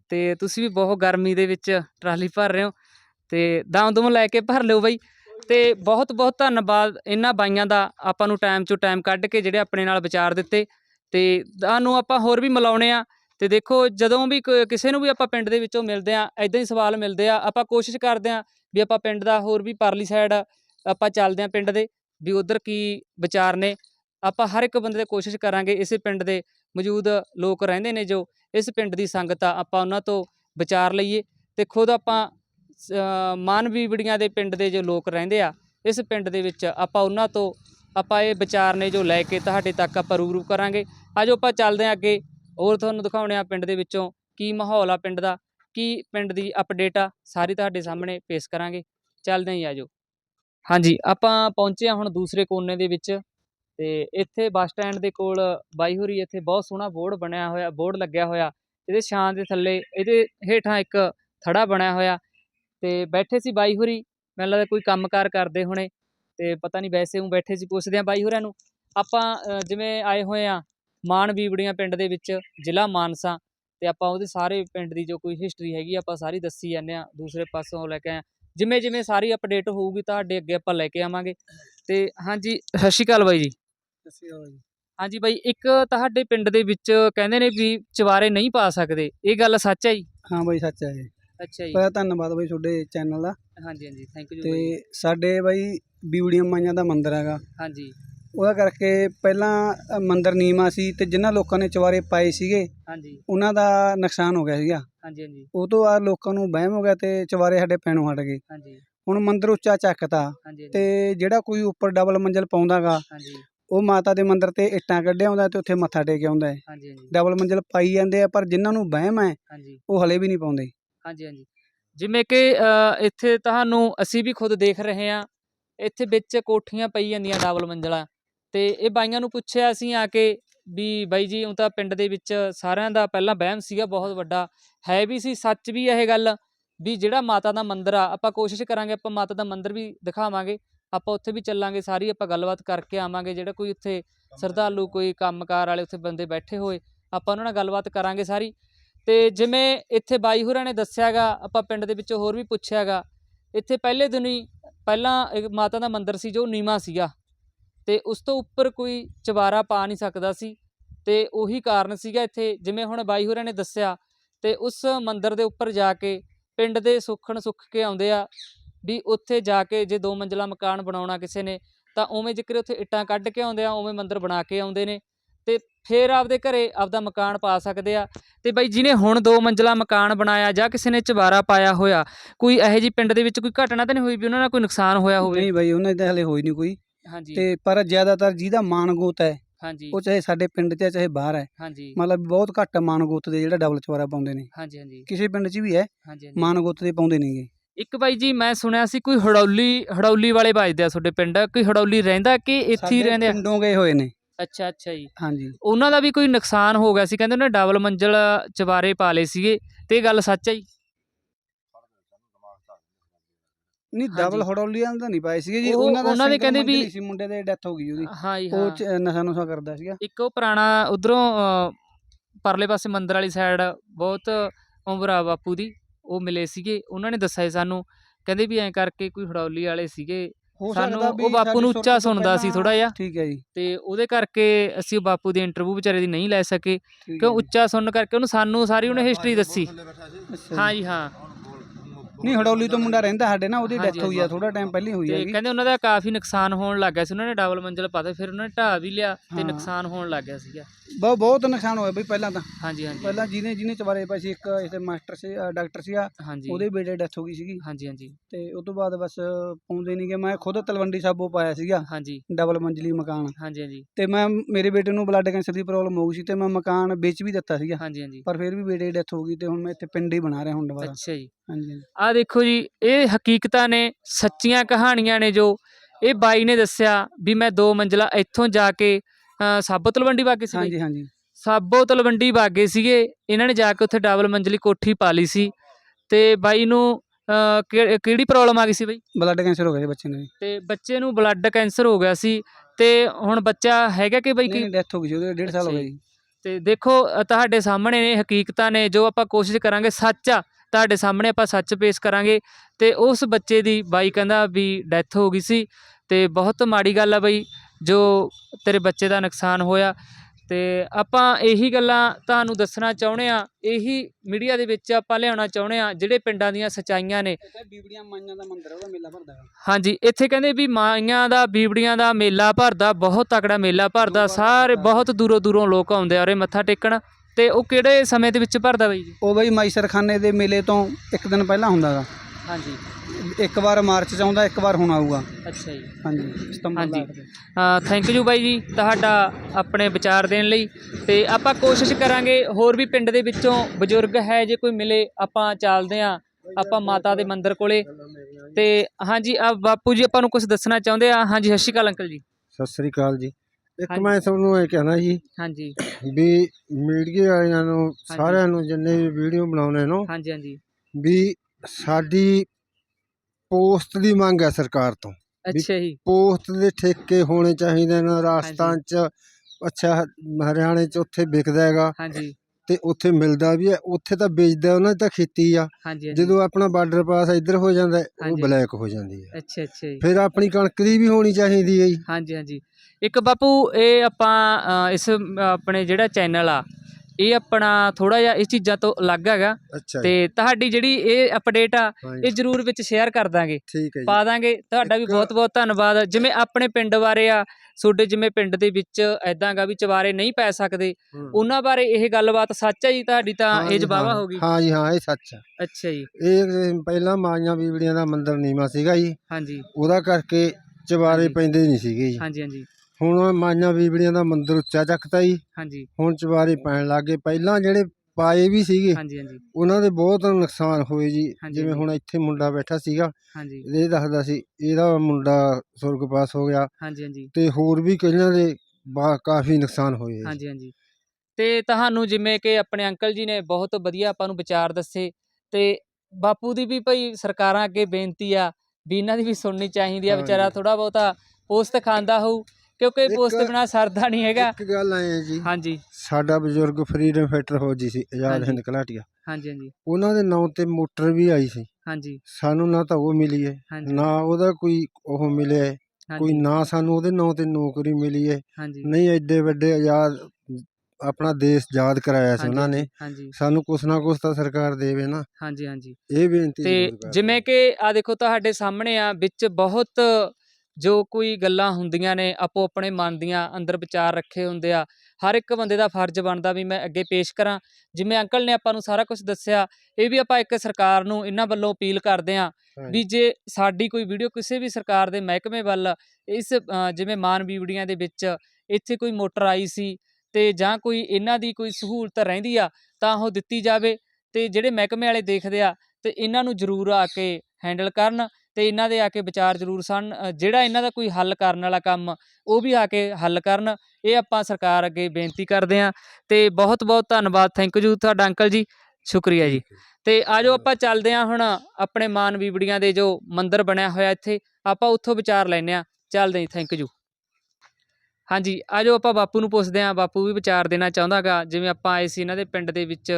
ਤੇ ਤੁਸੀਂ ਵੀ ਬਹੁਤ ਗਰਮੀ ਦੇ ਵਿੱਚ ਟਰਾਲੀ ਭਰ ਰਹੇ ਹੋ। ਤੇ ਦਮ ਦੁਮ ਲੈ ਕੇ ਭਰ ਲਿਓ ਬਾਈ। ਤੇ ਬਹੁਤ ਬਹੁਤ ਧੰਨਵਾਦ ਇਹਨਾਂ ਬਾਈਆਂ ਦਾ ਆਪਾਂ ਨੂੰ ਟਾਈਮ ਚੋਂ ਟਾਈਮ ਕੱਢ ਕੇ ਜਿਹੜੇ ਆਪਣੇ ਨਾਲ ਵਿਚਾਰ ਦਿੱਤੇ ਤੇ ਤੁਹਾਨੂੰ ਆਪਾਂ ਹੋਰ ਵੀ ਮਿਲਾਉਣੇ ਆ ਤੇ ਦੇਖੋ ਜਦੋਂ ਵੀ ਕ- ਕਿਸੇ ਨੂੰ ਵੀ ਆਪਾਂ ਪਿੰਡ ਦੇ ਵਿੱਚੋਂ ਮਿਲਦੇ ਆ ਐਦਾਂ ਹੀ ਸਵਾਲ ਮਿਲਦੇ ਆ, ਆਪਾਂ ਕੋਸ਼ਿਸ਼ ਕਰਦੇ ਆ ਵੀ ਆਪਾਂ ਪਿੰਡ ਦਾ ਹੋਰ ਵੀ ਪਰਲੀ ਸਾਈਡ ਆਪਾਂ ਚੱਲਦੇ ਆ ਪਿੰਡ ਦੇ ਵੀ ਉਧਰ ਕੀ ਵਿਚਾਰ ਨੇ, ਆਪਾਂ ਹਰ ਇੱਕ ਬੰਦੇ ਦੀ ਕੋਸ਼ਿਸ਼ ਕਰਾਂਗੇ ਇਸੇ ਪਿੰਡ ਦੇ ਮੌਜੂਦ ਲੋਕ ਰਹਿੰਦੇ ਨੇ ਜੋ ਇਸ ਪਿੰਡ ਦੀ ਸੰਗਤ ਆ, ਆਪਾਂ ਉਹਨਾਂ ਤੋਂ ਵਿਚਾਰ ਲਈਏ ਤੇ ਖੁਦ ਆਪਾਂ ਸ- ਅ, ਮਾਨਵੀਵੜੀਆਂ ਦੇ ਪਿੰਡ ਦੇ ਜੋ ਲੋਕ ਰਹਿੰਦੇ ਆ ਇਸ ਪਿੰਡ ਦੇ ਵਿੱਚ ਆਪਾਂ ਉਹਨਾਂ ਤੋਂ ਆਪਾਂ ਇਹ ਵਿਚਾਰ ਨੇ ਜੋ ਲੈ ਕੇ ਤੁਹਾਡੇ ਤੱਕ ਆਪਾਂ ਰੂਬਰੂ ਕਰਾਂਗੇ। ਆਜੋ ਆਪਾਂ ਚੱਲਦੇ ਹਾਂ ਅੱਗੇ ਹੋਰ ਤੁਹਾਨੂੰ ਦਿਖਾਉਣੇ ਆ ਪਿੰਡ ਦੇ ਵਿੱਚੋਂ ਕੀ ਮਾਹੌਲ ਆ ਪਿੰਡ ਦਾ ਕੀ ਪਿੰਡ ਦੀ ਅਪਡੇਟ ਆ ਸਾਰੀ ਤੁਹਾਡੇ ਸਾਹਮਣੇ ਪੇਸ਼ ਕਰਾਂਗੇ। ਚੱਲਦੇ ਹਾਂ ਜੀ ਆਜੋ। ਹਾਂਜੀ ਆਪਾਂ ਪਹੁੰਚੇ ਹਾਂ ਹੁਣ ਦੂਸਰੇ ਕੋਨੇ ਦੇ ਵਿੱਚ ਤੇ ਇੱਥੇ ਬੱਸ ਸਟੈਂਡ ਦੇ ਕੋਲ ਬਾਈ ਹੋਰੀ ਇੱਥੇ ਬਹੁਤ ਸੋਹਣਾ ਬੋਰਡ ਬਣਿਆ ਹੋਇਆ ਬੋਰਡ ਲੱਗਿਆ ਹੋਇਆ। ਇਹਦੇ ਛਾਂ ਦੇ ਥੱਲੇ ਇਹਦੇ ਹੇਠਾਂ ਇੱਕ ਥੜਾ ਬਣਿਆ ਹੋਇਆ। ਤੇ ਬੈਠੇ ਸੀ ਬਾਈ ਹੋਰੀ। ਮੈਨੂੰ ਲੱਗਦਾ ਕੋਈ ਕੰਮਕਾਰ ਕਰਦੇ ਹੋਣੇ ਤੇ ਪਤਾ ਨਹੀਂ ਵੈਸੇ ਉਹ ਬੈਠੇ ਸੀ ਪੁੱਛਦੇ ਆ ਬਾਈ ਹੋਰਾਂ ਨੂੰ। ਆਪਾਂ ਜਿਵੇਂ ਆਏ ਹੋਏ ਆ ਮਾਨ ਬੀਬੜੀਆਂ ਪਿੰਡ ਦੇ ਵਿੱਚ ਜ਼ਿਲ੍ਹਾ ਮਾਨਸਾ ਤੇ ਆਪਾਂ ਉਹਦੇ ਸਾਰੇ ਪਿੰਡ ਦੀ ਜੋ ਕੋਈ ਹਿਸਟਰੀ ਹੈਗੀ ਆ, ਆਪਾਂ ਸਾਰੀ ਦੱਸੀ ਜਾਂਦੇ ਆ ਦੂਸਰੇ ਪਾਸੋਂ ਲੈ ਕੇ ਹਾਂ। ਜਿਵੇਂ ਜਿਵੇਂ ਸਾਰੀ ਅਪਡੇਟ ਹੋਊਗੀ ਤੁਹਾਡੇ ਅੱਗੇ ਆਪਾਂ ਲੈ ਕੇ ਆਵਾਂਗੇ। ਤੇ ਹਾਂਜੀ ਸਤਿ ਸ਼੍ਰੀ ਅਕਾਲ ਬਾਈ ਜੀ। ਹਾਂਜੀ ਬਾਈ ਇੱਕ ਤੁਹਾਡੇ ਪਿੰਡ ਦੇ ਵਿੱਚ ਕਹਿੰਦੇ ਨੇ ਵੀ ਚਵਾਰੇ ਨਹੀਂ ਪਾ ਸਕਦੇ। ਇਹ ਗੱਲ ਸੱਚ ਹੈ ਜੀ? ਹਾਂ ਬਾਈ ਸੱਚ ਹੈ ਜੀ। ਅੱਛਾ ਜੀ। ਪਹਿਲਾਂ ਧੰਨਵਾਦ ਬਾਈ ਤੁਹਾਡੇ ਚੈਨਲ ਦਾ। ਹਾਂਜੀ ਹਾਂਜੀ ਥੈਂਕ ਯੂ ਤੇ ਸਾਡੇ ਬਾਈ ਬਿਊੜੀਆਂ ਮਾਈਆਂ ਦਾ ਮੰਦਿਰ ਹੈਗਾ। ਹਾਂਜੀ। ਉਹਦਾ ਕਰਕੇ ਪਹਿਲਾਂ ਮੰਦਿਰ ਨੀਮਾ ਸੀ ਤੇ ਜਿਨ੍ਹਾਂ ਲੋਕਾਂ ਨੇ ਚਵਾਰੇ ਪਾਏ ਸੀਗੇ ਹਾਂਜੀ। ਉਹਨਾਂ ਦਾ ਨੁਕਸਾਨ ਹੋ ਗਿਆ ਸੀਗਾ। ਹਾਂਜੀ ਹਾਂਜੀ। ਉਹ ਤੋਂ ਬਾਅਦ ਲੋਕਾਂ ਨੂੰ ਵਹਿਮ ਹੋ ਗਿਆ ਤੇ ਚਵਾਰੇ ਸਾਡੇ ਪੈਣੋਂ ਹਟ ਗਏ। ਹਾਂਜੀ। ਹੁਣ ਮੰਦਿਰ ਉੱਚਾ ਚੱਕਤਾ ਤੇ ਜਿਹੜਾ ਕੋਈ ਉੱਪਰ ਡਬਲ ਮੰਜ਼ਲ ਪਾਉਂਦਾਗਾ ਹਾਂਜੀ। ਉਹ ਮਾਤਾ ਦੇ ਮੰਦਿਰ ਤੇ ਇੱਟਾਂ ਕੱਢਿਆ ਆਉਂਦਾ ਤੇ ਉੱਥੇ ਮੱਥਾ ਟੇਕ ਆਉਂਦਾ ਹੈ। ਹਾਂਜੀ ਹਾਂਜੀ। ਡਬਲ ਮੰਜ਼ਲ ਪਾਈ ਜਾਂਦੇ ਆ ਪਰ ਜਿਨ੍ਹਾਂ ਨੂੰ ਵਹਿਮ ਹੈ ਹਾਂਜੀ। ਉਹ ਹਲੇ ਵੀ ਨਹੀਂ ਪਾਉਂਦੇ। ਹਾਂਜੀ ਹਾਂਜੀ। ਜਿਵੇਂ ਕਿ ਅ, ਇੱਥੇ ਤੁਹਾਨੂੰ ਅਸੀਂ ਵੀ ਖੁਦ ਦੇਖ ਰਹੇ ਹਾਂ ਇੱਥੇ ਵਿੱਚ ਕੋਠੀਆਂ ਪਈ ਜਾਂਦੀਆਂ ਡਬਲ ਮੰਜ਼ਲਾ ਤੇ ਇਹ ਬਾਈਆਂ ਨੂੰ ਪੁੱਛਿਆ ਅਸੀਂ ਆ ਕੇ ਵੀ ਬਾਈ ਜੀ ਉਹ ਤਾਂ ਪਿੰਡ ਦੇ ਵਿੱਚ ਸਾਰਿਆਂ ਦਾ ਪਹਿਲਾਂ ਵਹਿਮ ਸੀਗਾ ਬਹੁਤ ਵੱਡਾ ਹੈ ਵੀ ਸੀ ਸੱਚ ਵੀ ਇਹ ਗੱਲ ਵੀ ਜਿਹੜਾ ਮਾਤਾ ਦਾ ਮੰਦਿਰ ਆ ਆਪਾਂ ਕੋਸ਼ਿਸ਼ ਕਰਾਂਗੇ ਆਪਾਂ ਮਾਤਾ ਦਾ ਮੰਦਿਰ ਵੀ ਦਿਖਾਵਾਂਗੇ ਆਪਾਂ ਉੱਥੇ ਵੀ ਚੱਲਾਂਗੇ ਸਾਰੀ ਆਪਾਂ ਗੱਲਬਾਤ ਕਰਕੇ ਆਵਾਂਗੇ ਜਿਹੜਾ ਕੋਈ ਉੱਥੇ ਸ਼ਰਧਾਲੂ ਕੋਈ ਕੰਮਕਾਰ ਵਾਲੇ ਉੱਥੇ ਬੰਦੇ ਬੈਠੇ ਹੋਏ ਆਪਾਂ ਉਹਨਾਂ ਨਾਲ ਗੱਲਬਾਤ ਕਰਾਂਗੇ ਸਾਰੀ ਤੇ ਜਿਵੇਂ ਇੱਥੇ ਬਾਈ ਹੋਰਾਂ ਨੇ ਦੱਸਿਆਗਾ, ਆਪਾਂ ਪਿੰਡ ਦੇ ਵਿੱਚੋਂ ਹੋਰ ਵੀ ਪੁੱਛਿਆਗਾ, ਇੱਥੇ ਪਹਿਲੇ ਦਿਨ ਹੀ ਪਹਿਲਾਂ ਇੱਕ ਮਾਤਾ ਦਾ ਮੰਦਿਰ ਸੀ ਜੋ ਨੀਵਾਂ ਸੀਗਾ ਤੇ ਉਸ ਤੋਂ ਉੱਪਰ ਕੋਈ ਚਵਾਰਾ ਪਾ ਨਹੀਂ ਸਕਦਾ ਸੀ ਤੇ ਉਹੀ ਕਾਰਨ ਸੀਗਾ ਇੱਥੇ, ਜਿਵੇਂ ਹੁਣ ਬਾਈ ਹੋਰਾਂ ਨੇ ਦੱਸਿਆ, ਤੇ ਉਸ ਮੰਦਿਰ ਦੇ ਉੱਪਰ ਜਾ ਕੇ ਪਿੰਡ ਦੇ ਸੁੱਖਣ ਸੁੱਖ ਕੇ ਆਉਂਦੇ ਆ ਵੀ ਉੱਥੇ ਜਾ ਕੇ ਜੇ ਦੋ ਮੰਜ਼ਲਾ ਮਕਾਨ ਬਣਾਉਣਾ ਕਿਸੇ ਨੇ ਤਾਂ ਉਵੇਂ ਜਿਕਰ ਉੱਥੇ ਇੱਟਾਂ ਕੱਢ ਕੇ ਆਉਂਦੇ ਆ, ਉਵੇਂ ਮੰਦਿਰ ਬਣਾ ਕੇ ਆਉਂਦੇ ਨੇ ਤੇ ਫੇਰ ਆਪਦੇ ਘਰੇ ਆਪਦਾ ਮਕਾਨ ਪਾ ਸਕਦੇ ਆ। ਤੇ ਬਾਈ ਜਿਹਨੇ ਹੁਣ ਦੋ ਮੰਜ਼ਲਾ ਮਕਾਨ ਬਣਾਇਆ ਜਾਂ ਕਿਸੇ ਨੇ ਚਵਾਰਾ ਪਾਇਆ ਹੋਇਆ ਕੋਈ ਇਹੋ ਜੀ ਪਿੰਡ ਦੇ ਵਿੱਚ ਕੋਈ ਘਟਨਾ ਤਾਂ ਨਹੀਂ ਹੋਈ ਵੀ ਉਹਨਾਂ ਨਾਲ ਕੋਈ ਨੁਕਸਾਨ ਹੋਇਆ ਹੋਵੇ? ਨਹੀਂ ਬਾਈ ਉਹਨਾਂ ਦੀ ਹਲੇ ਹੋਈ ਨਹੀਂ ਕੋਈ। ਹਾਂਜੀ। ਤੇ ਪਰ ਜ਼ਿਆਦਾਤਰ ਜਿਹਦਾ ਮਾਨਗੋਤ ਹੈ ਹਾਂਜੀ। ਉਹ ਚਾਹੇ ਸਾਡੇ ਪਿੰਡ 'ਚ ਹੈ ਚਾਹੇ ਬਾਹਰ ਹੈ। ਹਾਂਜੀ। ਮਤਲਬ ਬਹੁਤ ਘੱਟ ਮਾਨਗੋਤ ਦੇ ਜਿਹੜਾ ਡਬਲ ਚਵਾਰਾ ਪਾਉਂਦੇ ਨੇ। ਹਾਂਜੀ ਹਾਂਜੀ। ਕਿਸੇ ਪਿੰਡ 'ਚ ਵੀ ਹੈ ਹਾਂਜੀ ਹਾਂਜੀ। ਮਾਨਗੋਤ ਦੇ ਪਾਉਂਦੇ ਨੇਗੇ। ਇੱਕ ਬਾਈ ਜੀ ਮੈਂ ਸੁਣਿਆ ਸੀ ਕੋਈ ਹੜੌਲੀ ਹੜੌਲੀ ਵਾਲੇ ਵੱਜਦੇ ਆ ਤੁਹਾਡੇ ਪਿੰਡ। ਕੋਈ ਹੜੌਲੀ ਰਹਿੰਦਾ ਕਿ ਇੱਥੇ ਹੀ ਰਹਿੰਦੇ ਆ? ਪਿੰਡੋਂ ਗਏ ਹੋਏ ਨੇ। ਅੱਛਾ ਅੱਛਾ ਜੀ। ਹਾਂਜੀ। ਉਹਨਾਂ ਦਾ ਵੀ ਕੋਈ ਨੁਕਸਾਨ ਹੋ ਗਿਆ ਸੀ? ਕਹਿੰਦੇ ਉਹਨੇ ਡਬਲ ਮੰਜ਼ਲ ਚਵਾਰੇ ਪਾ ਲਏ ਸੀਗੇ। ਤੇ ਇਹ ਗੱਲ ਸੱਚ ਹੈ ਜੀ? ਨਹੀਂ। ਡਬਲ ਹੜੌਲੀਆਂ ਤਾਂ ਨਹੀਂ ਪਾਏ ਸੀਗੇ ਜੀ। ਉਹ- ਉਹਨਾਂ ਦਾ ਉਹਨਾਂ ਦੇ ਕਹਿੰਦੇ ਵੀ- ਸੀ ਮੁੰਡੇ ਦੇ ਡੈਥ ਹੋ ਗਈ ਉਹਦੀ। ਹਾਂ ਜੀ ਉਹ ਨਸ਼ਾ ਨੁਸ਼ਾ ਕਰਦਾ ਸੀਗਾ। ਇੱਕ ਉਹ ਪੁਰਾਣਾ ਉਧਰੋਂ ਪਰਲੇ ਪਾਸੇ ਮੰਦਰ ਵਾਲੀ ਸਾਈਡ ਬਹੁਤ ਉਮਰ ਆ ਬਾਪੂ ਦੀ ਉਹ ਮਿਲੇ ਸੀਗੇ। ਉਹਨਾਂ ਨੇ ਦੱਸਿਆ ਸਾਨੂੰ। ਕਹਿੰਦੇ ਵੀ ਐਂ ਕਰਕੇ ਕੋਈ ਹੜੌਲੀ ਵਾਲੇ ਸੀਗੇ। ਹੋ ਸਾਨੂੰ ਸਕਦਾ ਉਹ ਬਾਪੂ ਨੂੰ ਉੱਚਾ ਤੋਂ ਸੁਣਦਾ ਸੀ ਪਹਿਲਾਂ- ਥੋੜਾ ਜਿਹਾ ਠੀਕ ਹੈ ਜੀ ਤੇ ਉਹਦੇ ਕਰਕੇ ਅਸੀਂ ਉਹ ਬਾਪੂ ਦੀ ਇੰਟਰਵਿਊ ਵਿਚਾਰੇ ਦੀ ਨਹੀਂ ਲੈ ਸਕੇ ਠੀਕ ਕਿਉਂ ਜੀ। ਉੱਚਾ ਸੁਣਨ ਕਰਕੇ ਉਹਨੂੰ ਸਾਨੂੰ ਸਾਰੀ ਉਹਨੇ ਹਿਸਟਰੀ ਦੱਸੀ ਅੱਛਾ ਹਾਂ ਜੀ। ਜੀ ਹਾਂ ਨਹੀਂ ਹੜੌਲੀ ਤੋਂ ਮੁੰਡਾ ਰਹਿੰਦਾ ਸਾਡੇ ਨਾਲ ਉਹਦੀ ਡੈਥ ਹੋਈ ਆ ਥੋੜਾ ਟਾਈਮ ਪਹਿਲਾਂ ਹੋਈ ਤੇ ਹੈਗੀ। ਕਹਿੰਦੇ ਉਹਨਾਂ ਦਾ ਕਾਫੀ ਨੁਕਸਾਨ ਹੋਣ ਲੱਗ ਗਿਆ ਸੀ ਉਹਨਾਂ ਨੇ ਡਬਲ ਮੰਜ਼ਲ ਪਾਤੇ ਫਿਰ ਉਹਨਾਂ ਨੇ ਢਾਹ ਵੀ ਲਿਆ ਤੇ ਹਾਂ। ਨੁਕਸਾਨ ਹੋਣ ਲੱਗ ਗਿਆ ਸੀਗਾ। ਬਹੁਤ ਬਹੁਤ ਨੁਕਸਾਨ ਹੋਇਆ ਬਈ ਪਹਿਲਾਂ ਤਾਂ। ਹਾਂਜੀ ਹਾਂਜੀ। ਪਹਿਲਾਂ ਜਿਹਨੇ ਜਿਹਨੇ ਚਵਾਰੇ ਪਏ ਸੀ ਇੱਕ ਇਥੇ ਮਾਸਟਰ ਸੀ ਅ, ਡਾਕਟਰ ਸੀ ਹਾਂਜੀ। ਉਹਦੇ ਬੇਟੇ ਡੈਥ ਹੋ ਗਈ ਸੀਗੀ। ਹਾਂਜੀ ਹਾਂਜੀ। ਤੇ ਉਸ ਤੋਂ ਬਾਅਦ ਬਸ ਪਾਉਂਦੇ ਨਹੀਂ ਗਏ ਮੈਂ ਖੁਦ ਤਲਵੰਡੀ ਸਾਬੋ ਪਾਇਆ ਸੀਗਾ ਹਾਂਜੀ। ਡਬਲ ਮੰਜ਼ਲੀ ਮਕਾਨ। ਹਾਂਜੀ ਹਾਂਜੀ। ਤੇ ਮੈਂ ਮੇਰੇ ਬੇਟੇ ਨੂੰ ਬਲੱਡ ਕੈਂਸਰ ਦੀ ਪ੍ਰੋਬਲਮ ਹੋ ਗਈ ਸੀ ਤੇ ਮੈਂ ਮਕਾਨ ਵੇਚ ਵੀ ਦਿੱਤਾ ਸੀਗਾ। ਹਾਂਜੀ ਹਾਂਜੀ। ਪਰ ਫਿਰ ਵੀ ਬੇਟੇ ਦੀ ਡੈਥ ਹੋ ਗਈ ਤੇ ਹੁਣ ਮੈਂ ਇੱਥੇ ਪਿੰਡ ਹੀ ਬਣਾ ਰਿਹਾ ਹੁਣ ਦੁਬਾਰਾ। ਅੱਛਾ ਜੀ। ਹਾਂਜੀ। ਆ ਦੇਖੋ ਜੀ ਇਹ ਹਕੀਕਤਾਂ ਨੇ ਸੱਚੀਆਂ ਕਹਾਣੀਆਂ ਨੇ ਜੋ ਇਹ ਬਾਈ ਨੇ ਦੱਸਿਆ ਵੀ ਮੈਂ ਦੋ ਮੰਜ਼ਲਾ ਇੱਥੋਂ ਜਾ ਕੇ ਸਾਬੋ ਤਲਵੰਡੀ ਬਾਗੇ ਸੀ? ਹਾਂਜੀ ਹਾਂਜੀ ਸਾਬੋ ਤਲਵੰਡੀ ਬਾਗੇ ਸੀਗੇ ਇਹਨਾਂ ਨੇ ਜਾ ਕੇ ਉੱਥੇ ਡਬਲ ਮੰਜ਼ਲੀ ਕੋਠੀ ਪਾ ਲਈ ਸੀ ਤੇ ਬਾਈ ਨੂੰ ਕਿਹੜੀ ਪ੍ਰੋਬਲਮ ਆ ਗਈ ਸੀ ਬਾਈ ਬਲੱਡ ਕੈਂਸਰ ਹੋ ਗਿਆ ਸੀ ਬੱਚੇ ਨੂੰ। ਤੇ ਬੱਚੇ ਨੂੰ ਬਲੱਡ ਕੈਂਸਰ ਹੋ ਗਿਆ ਸੀ ਤੇ ਹੁਣ ਬੱਚਾ ਹੈਗਾ ਕਿ ਬਾਈ ਕੀ ਡੈਥ ਹੋ ਗਈ ਸੀ ਉਹਦੇ ਡੇਢ ਸਾਲ ਹੋ ਗਏ ਜੀ। ਤੇ ਦੇਖੋ ਤੁਹਾਡੇ ਸਾਹਮਣੇ ਨੇ ਹਕੀਕਤਾਂ ਨੇ ਜੋ ਆਪਾਂ ਕੋਸ਼ਿਸ਼ ਕਰਾਂਗੇ ਸੱਚ ਆ ਤੁਹਾਡੇ ਸਾਹਮਣੇ ਆਪਾਂ ਸੱਚ ਪੇਸ਼ ਕਰਾਂਗੇ ਤੇ ਉਸ ਬੱਚੇ ਦੀ ਬਾਈ ਕਹਿੰਦਾ ਵੀ ਡੈਥ ਹੋ ਗਈ ਸੀ ਤੇ ਬਹੁਤ ਮਾੜੀ ਗੱਲ ਆ ਬਈ ਜੋ ਤੇਰੇ ਬੱਚੇ ਦਾ ਨੁਕਸਾਨ ਹੋਇਆ। ਤੇ ਆਪਾਂ ਇਹੀ ਗੱਲਾਂ ਤੁਹਾਨੂੰ ਦੱਸਣਾ ਚਾਹੁੰਦੇ ਆ ਇਹੀ ਮੀਡੀਆ ਦੇ ਵਿੱਚ ਆਪਾਂ ਲਿਆਉਣਾ ਚਾਹੁੰਦੇ ਆ ਜਿਹੜੇ ਪਿੰਡਾਂ ਦੀਆਂ ਸਚਾਈਆਂ ਨੇ। ਬੀਬੜੀਆਂ ਮਾਈਆਂ ਦਾ ਮੰਦਿਰ ਉਹਦਾ ਮੇਲਾ ਭਰਦਾ ਹੈ ਹਾਂਜੀ ਇੱਥੇ ਕਹਿੰਦੇ ਵੀ ਮਾਈਆਂ ਦਾ ਬੀਬੜੀਆਂ ਦਾ ਮੇਲਾ ਭਰਦਾ ਬਹੁਤ ਤਕੜਾ ਮੇਲਾ ਭਰਦਾ ਸਾਰੇ। ਬਹੁਤ ਦੂਰੋਂ ਦੂਰੋਂ ਲੋਕ ਆਉਂਦੇ ਆ ਉਰੇ ਮੱਥਾ ਟੇਕਣ। ਤੇ ਉਹ ਕਿਹੜੇ ਸਮੇਂ ਦੇ ਵਿੱਚ ਭਰਦਾ ਬਾਈ ਜੀ? ਉਹ ਬਈ ਮਾਈਸਰਖਾਨੇ ਦੇ ਮੇਲੇ ਤੋਂ ਇੱਕ ਦਿਨ ਪਹਿਲਾਂ ਹੁੰਦਾਗਾ। ਹਾਂਜੀ। ਇੱਕ ਵਾਰ ਮਾਰਚ ਚ ਆਉਂਦਾ ਇੱਕ ਵਾਰ ਹੁਣ ਆਊਗਾ। ਅੱਛਾ ਜੀ। ਹਾਂਜੀ ਸਤੰਬਰ ਹਾਂਜੀ। ਲਾਸਟ। ਥੈਂਕ ਯੂ ਬਾਈ ਜੀ ਤੁਹਾਡਾ ਆਪਣੇ ਵਿਚਾਰ ਦੇਣ ਲਈ। ਤੇ ਆਪਾਂ ਕੋਸ਼ਿਸ਼ ਕਰਾਂਗੇ ਹੋਰ ਵੀ ਪਿੰਡ ਦੇ ਵਿੱਚੋਂ ਬਜ਼ੁਰਗ ਹੈ ਜੇ ਕੋਈ ਮਿਲੇ ਆਪਾਂ ਚੱਲਦੇ ਆ ਆਪਾਂ ਮਾਤਾ ਦੇ ਮੰਦਿਰ ਕੋਲੇ। ਤੇ ਹਾਂਜੀ ਆ ਬਾਪੂ ਜੀ ਆਪਾਂ ਨੂੰ ਕੁਝ ਦੱਸਣਾ ਚਾਹੁੰਦੇ ਆ? ਹਾਂਜੀ ਸਤਿ ਸ਼੍ਰੀ ਅਕਾਲ ਅੰਕਲ ਜੀ। ਸਤਿ ਸ੍ਰੀ ਅਕਾਲ ਜੀ। ਇੱਕ। ਮੈਂ ਤੁਹਾਨੂੰ ਇਹ ਕਹਿਣਾ ਜੀ ਹਾਂਜੀ। ਵੀ ਮੀਡੀਆ ਵਾਲਿਆਂ ਨੂੰ ਸਾਰਿਆਂ ਨੂੰ ਜਿੰਨੇ ਵੀ ਵੀਡੀਓ ਬਣਾਉਣੇ ਨੂੰ ਹਾਂਜੀ ਹਾਂਜੀ। ਵੀ ਸਾਡੀ ਪੋਸਟ ਦੀ ਮੰਗ ਹੈ ਸਰਕਾਰ ਤੋਂ। ਅੱਛਾ ਜੀ। ਪੋਸਟ ਦੇ ਠੇਕੇ ਹੋਣੇ ਚਾਹੀਦੇ ਨੇ ਰਾਜਸਥਾਨ ਚ ਅੱਛਾ ਹਰਿਆਣੇ ਚ ਉੱਥੇ ਵਿਕਦਾ ਹੈਗਾ। ਹਾਂਜੀ। ਤੇ ਉੱਥੇ ਮਿਲਦਾ ਵੀ ਹੈ। ਉੱਥੇ ਤਾਂ ਵੇਚਦਾ ਉਹਨਾਂ ਦੀ ਤਾਂ ਖੇਤੀ ਆ। ਹਾਂਜੀ ਹਾਂਜੀ। ਜਦੋਂ ਆਪਣਾ ਬਾਰਡਰ ਪਾਸ ਇੱਧਰ ਹੋ ਜਾਂਦਾ ਹੈ, ਉਹ ਹਾਂਜੀ। ਬਲੈਕ ਹੋ ਜਾਂਦੀ ਹੈ। ਅੱਛਾ ਅੱਛਾ ਜੀ। ਫਿਰ ਆਪਣੀ ਕਣਕ ਦੀ ਵੀ ਹੋਣੀ ਚਾਹੀਦੀ ਹੈ ਜੀ। ਹਾਂਜੀ ਹਾਂਜੀ। ਇੱਕ ਬਾਪੂ ਇਹ ਆਪਾਂ ਅ, ਇਸ ਅ, ਆਪਣੇ ਜਿਹੜਾ ਚੈਨਲ ਆ ਇਹ ਆਪਣਾ ਥੋੜਾ ਜਿਹਾ ਇਸ ਚੀਜ਼ਾਂ ਤੋਂ ਅਲੱਗ ਹੈਗਾ। ਅੱਛਾ ਤੇ ਤੁਹਾਡੀ ਜਿਹੜੀ ਇਹ ਅਪਡੇਟ ਆ ਹਾਂਜੀ, ਇਹ ਜਰੂਰ ਵਿੱਚ ਸ਼ੇਅਰ ਕਰ ਦਾਂਗੇ। ਠੀਕ ਹੈ ਜੀ। ਪਾ ਦਾਂਗੇ। ਤੁਹਾਡਾ ਵੀ ਇੱਕ- ਬਹੁਤ ਬਹੁਤ ਧੰਨਵਾਦ। ਜਿਵੇਂ ਆਪਣੇ ਪਿੰਡ ਬਾਰੇ ਆ ਤੁਹਾਡੇ ਜਿਵੇਂ ਪਿੰਡ ਦੇ ਵਿੱਚ ਐਦਾਂਗਾ ਵੀ ਚਵਾਰੇ ਨਹੀਂ ਪੈ ਸਕਦੇ ਹੂੰ। ਉਹਨਾਂ ਬਾਰੇ ਇਹ ਗੱਲਬਾਤ ਸੱਚ ਹੈ ਜੀ ਤੁਹਾਡੀ ਤਾਂ ਹਾਂ ਇਹ ਜੀ, ਜਵਾਵਾ ਹਾਂ। ਹੋ ਗਈ। ਹਾਂ ਜੀ ਹਾਂ ਇਹ ਸੱਚ ਹੈ ਅੱਛਾ ਜੀ। ਇਹ ਪਹਿਲਾਂ ਮਾਈਆਂ ਬੀਬੜੀਆਂ ਦਾ ਮੰਦਿਰ ਨੀਵਾਂ ਸੀਗਾ ਜੀ। ਹਾਂਜੀ। ਉਹਦਾ ਕਰਕੇ ਚਵਾਰੇ ਹਾਂਜੀ। ਪੈਂਦੇ ਨਹੀਂ ਸੀਗੇ ਜੀ। ਹਾਂਜੀ ਹਾਂਜੀ। ਹੁਣ ਮਾਈਆਂ ਬੀਬੜੀਆਂ ਦਾ ਮੰਦਿਰ ਉੱਚਾ ਚੱਕਤਾ ਜੀ। ਹਾਂਜੀ। ਹੁਣ ਚਵਾਰੇ ਪੈਣ ਲੱਗੇ ਪਹਿਲਾਂ ਜਿਹੜੇ ਪਾਏ ਵੀ ਸੀਗੇ ਹਾਂਜੀ ਹਾਂਜੀ। ਉਹਨਾਂ ਦੇ ਬਹੁਤ ਨੁਕਸਾਨ ਹੋਏ ਜੀ। ਜਿਵੇਂ। ਹੁਣ ਇੱਥੇ ਮੁੰਡਾ ਬੈਠਾ ਸੀਗਾ ਹਾਂਜੀ। ਇਹ ਦੱਸਦਾ ਸੀ ਇਹਦਾ ਮੁੰਡਾ ਸੁਰਗਵਾਸ ਹੋ ਗਿਆ। ਹਾਂਜੀ ਹਾਂਜੀ। ਤੇ ਹੋਰ ਵੀ ਕਈਆਂ ਦੇ ਬਾ ਕਾਫੀ ਨੁਕਸਾਨ ਹੋਏ। ਹਾਂਜੀ ਹਾਂਜੀ। ਤੇ ਤੁਹਾਨੂੰ ਜਿਵੇਂ ਕਿ ਆਪਣੇ ਅੰਕਲ ਜੀ ਨੇ ਬਹੁਤ ਵਧੀਆ ਆਪਾਂ ਨੂੰ ਵਿਚਾਰ ਦੱਸੇ ਤੇ ਬਾਪੂ ਦੀ ਵੀ ਭਾਈ ਸਰਕਾਰਾਂ ਅੱਗੇ ਬੇਨਤੀ ਆ ਵੀ ਇਹਨਾਂ ਦੀ ਵੀ ਸੁਣਨੀ ਚਾਹੀਦੀ ਆ ਵਿਚਾਰਾ। ਥੋੜਾ ਬਹੁਤਾ ਪੋਸਟ ਖਾਂਦਾ ਹੋਊ। ਕਿਉਂਕਿ ਇੱਕ- ਪੋਸਟ ਬਿਨਾ ਸਰਦਾ ਨਹੀਂ ਹੈਗਾ। ਇੱਕ ਗੱਲ ਆਏ ਹੈ ਜੀ। ਹਾਂਜੀ। ਸਾਡਾ ਬਜ਼ੁਰਗ ਫਰੀਡਮ ਫਾਈਟਰ ਹੋ ਜੀ ਸੀ ਆਜ਼ਾਦ ਹਾਂਜੀ। ਹਿੰਦ ਘਲਾਟੀਆ। ਹਾਂਜੀ ਹਾਂਜੀ। ਉਹਨਾਂ ਦੇ ਨਾਂ ਤੇ ਮੋਟਰ ਵੀ ਆਈ ਸੀ। ਹਾਂਜੀ। ਸਾਨੂੰ ਨਾ ਤਾਂ ਉਹ ਮਿਲੀ ਹੈ ਹਾਂਜੀ। ਨਾ ਉਹਦਾ ਕੋਈ ਉਹ ਮਿਲਿਆ ਹੈ ਕੋਈ ਹਾਂਜੀ। ਨਾ ਸਾਨੂੰ ਉਹਦੇ ਨਾਂ ਤੇ ਨੌਕਰੀ ਮਿਲੀ ਹੈ ਹਾਂਜੀ। ਨਹੀਂ ਐਡੇ ਵੱਡੇ ਆਜ਼ਾਦ ਆਪਣਾ ਦੇਸ਼ ਆਜ਼ਾਦ ਕਰਾਇਆ ਸੀ ਹਾਂਜੀ, ਉਹਨਾਂ ਨੇ। ਹਾਂਜੀ। ਸਾਨੂੰ ਕੁਛ ਨਾ ਕੁਛ ਤਾਂ ਸਰਕਾਰ ਦੇਵੇ ਨਾ। ਹਾਂਜੀ ਹਾਂਜੀ। ਇਹ ਬੇਨਤੀ ਤੇ ਜ਼ਰੂਰ ਕਰਦੇ। ਜਿਵੇਂ ਕਿ ਆ ਦੇਖੋ ਤੁਹਾਡੇ ਸਾਹਮਣੇ ਆ ਵਿੱਚ ਬਹੁਤ ਜੋ ਕੋਈ ਗੱਲਾਂ ਹੁੰਦੀਆਂ ਨੇ ਆਪੋ ਆਪਣੇ ਮਨ ਦੀਆਂ ਅੰਦਰ ਵਿਚਾਰ ਰੱਖੇ ਹੁੰਦੇ ਆ ਹਰ ਇੱਕ ਬੰਦੇ ਦਾ ਫਰਜ਼ ਬਣਦਾ ਵੀ ਮੈਂ ਅੱਗੇ ਪੇਸ਼ ਕਰਾਂ ਜਿਵੇਂ ਅੰਕਲ ਨੇ ਆਪਾਂ ਨੂੰ ਸਾਰਾ ਕੁਝ ਦੱਸਿਆ ਇਹ ਵੀ ਆਪਾਂ ਇੱਕ ਸਰਕਾਰ ਨੂੰ ਇਹਨਾਂ ਵੱਲੋਂ ਅਪੀਲ ਕਰਦੇ ਆ। ਵੀ ਜੇ ਸਾਡੀ ਕੋਈ ਵੀਡੀਓ ਕਿਸੇ ਵੀ ਸਰਕਾਰ ਦੇ ਮਹਿਕਮੇ ਵੱਲ ਇਸ ਜਿਵੇਂ ਮਾਨ ਬੀਵੜੀਆਂ ਦੇ ਵਿੱਚ ਇੱਥੇ ਕੋਈ ਮੋਟਰ ਆਈ ਸੀ ਤੇ ਜਾਂ ਕੋਈ ਇਹਨਾਂ ਦੀ ਕੋਈ ਸਹੂਲਤ ਰਹਿੰਦੀ ਆ ਤਾਂ ਉਹ ਦਿੱਤੀ ਜਾਵੇ ਤੇ ਜਿਹੜੇ ਮਹਿਕਮੇ ਵਾਲੇ ਦੇਖਦੇ ਆ ਤੇ ਇਹਨਾਂ ਨੂੰ ਜ਼ਰੂਰ ਆ ਕੇ ਹੈਂਡਲ ਕਰਨ ਤੇ ਇਹਨਾਂ ਦੇ ਆ ਕੇ ਵਿਚਾਰ ਜ਼ਰੂਰ ਸਨ। ਜਿਹੜਾ ਇਹਨਾਂ ਦਾ ਕੋਈ ਹੱਲ ਕਰਨ ਵਾਲਾ ਕੰਮ ਉਹ ਵੀ ਆ ਕੇ ਹੱਲ ਕਰਨ। ਇਹ ਆਪਾਂ ਸਰਕਾਰ ਅੱਗੇ ਬੇਨਤੀ ਕਰਦੇ ਹਾਂ ਤੇ ਬਹੁਤ ਬਹੁਤ ਧੰਨਵਾਦ ਥੈਂਕ ਯੂ ਤੁਹਾਡਾ ਅੰਕਲ ਜੀ। ਸ਼ੁਕਰੀਆ ਜੀ। ਤੇ ਆਜੋ ਆਪਾਂ ਚੱਲਦੇ ਹਾਂ ਹੁਣ ਆਪਣੇ ਮਾਨ ਬੀਬੜੀਆਂ ਦੇ ਜੋ ਮੰਦਿਰ ਬਣਿਆ ਹੋਇਆ ਇੱਥੇ। ਆਪਾਂ ਉੱਥੋਂ ਵਿਚਾਰ ਲੈਨੇ ਆ ਚੱਲਦੇ ਹਾਂ ਥੈਂਕ ਯੂ ਹਾਂਜੀ ਆਜੋ ਆਪਾਂ ਬਾਪੂ ਨੂੰ ਪੁੱਛਦੇ ਹਾਂ। ਬਾਪੂ ਵੀ ਵਿਚਾਰ ਦੇਣਾ ਚਾਹੁੰਦਾਗਾ। ਜਿਵੇਂ ਆਪਾਂ ਆਏ ਸੀ ਇਹਨਾਂ ਦੇ ਪਿੰਡ ਦੇ ਵਿੱਚ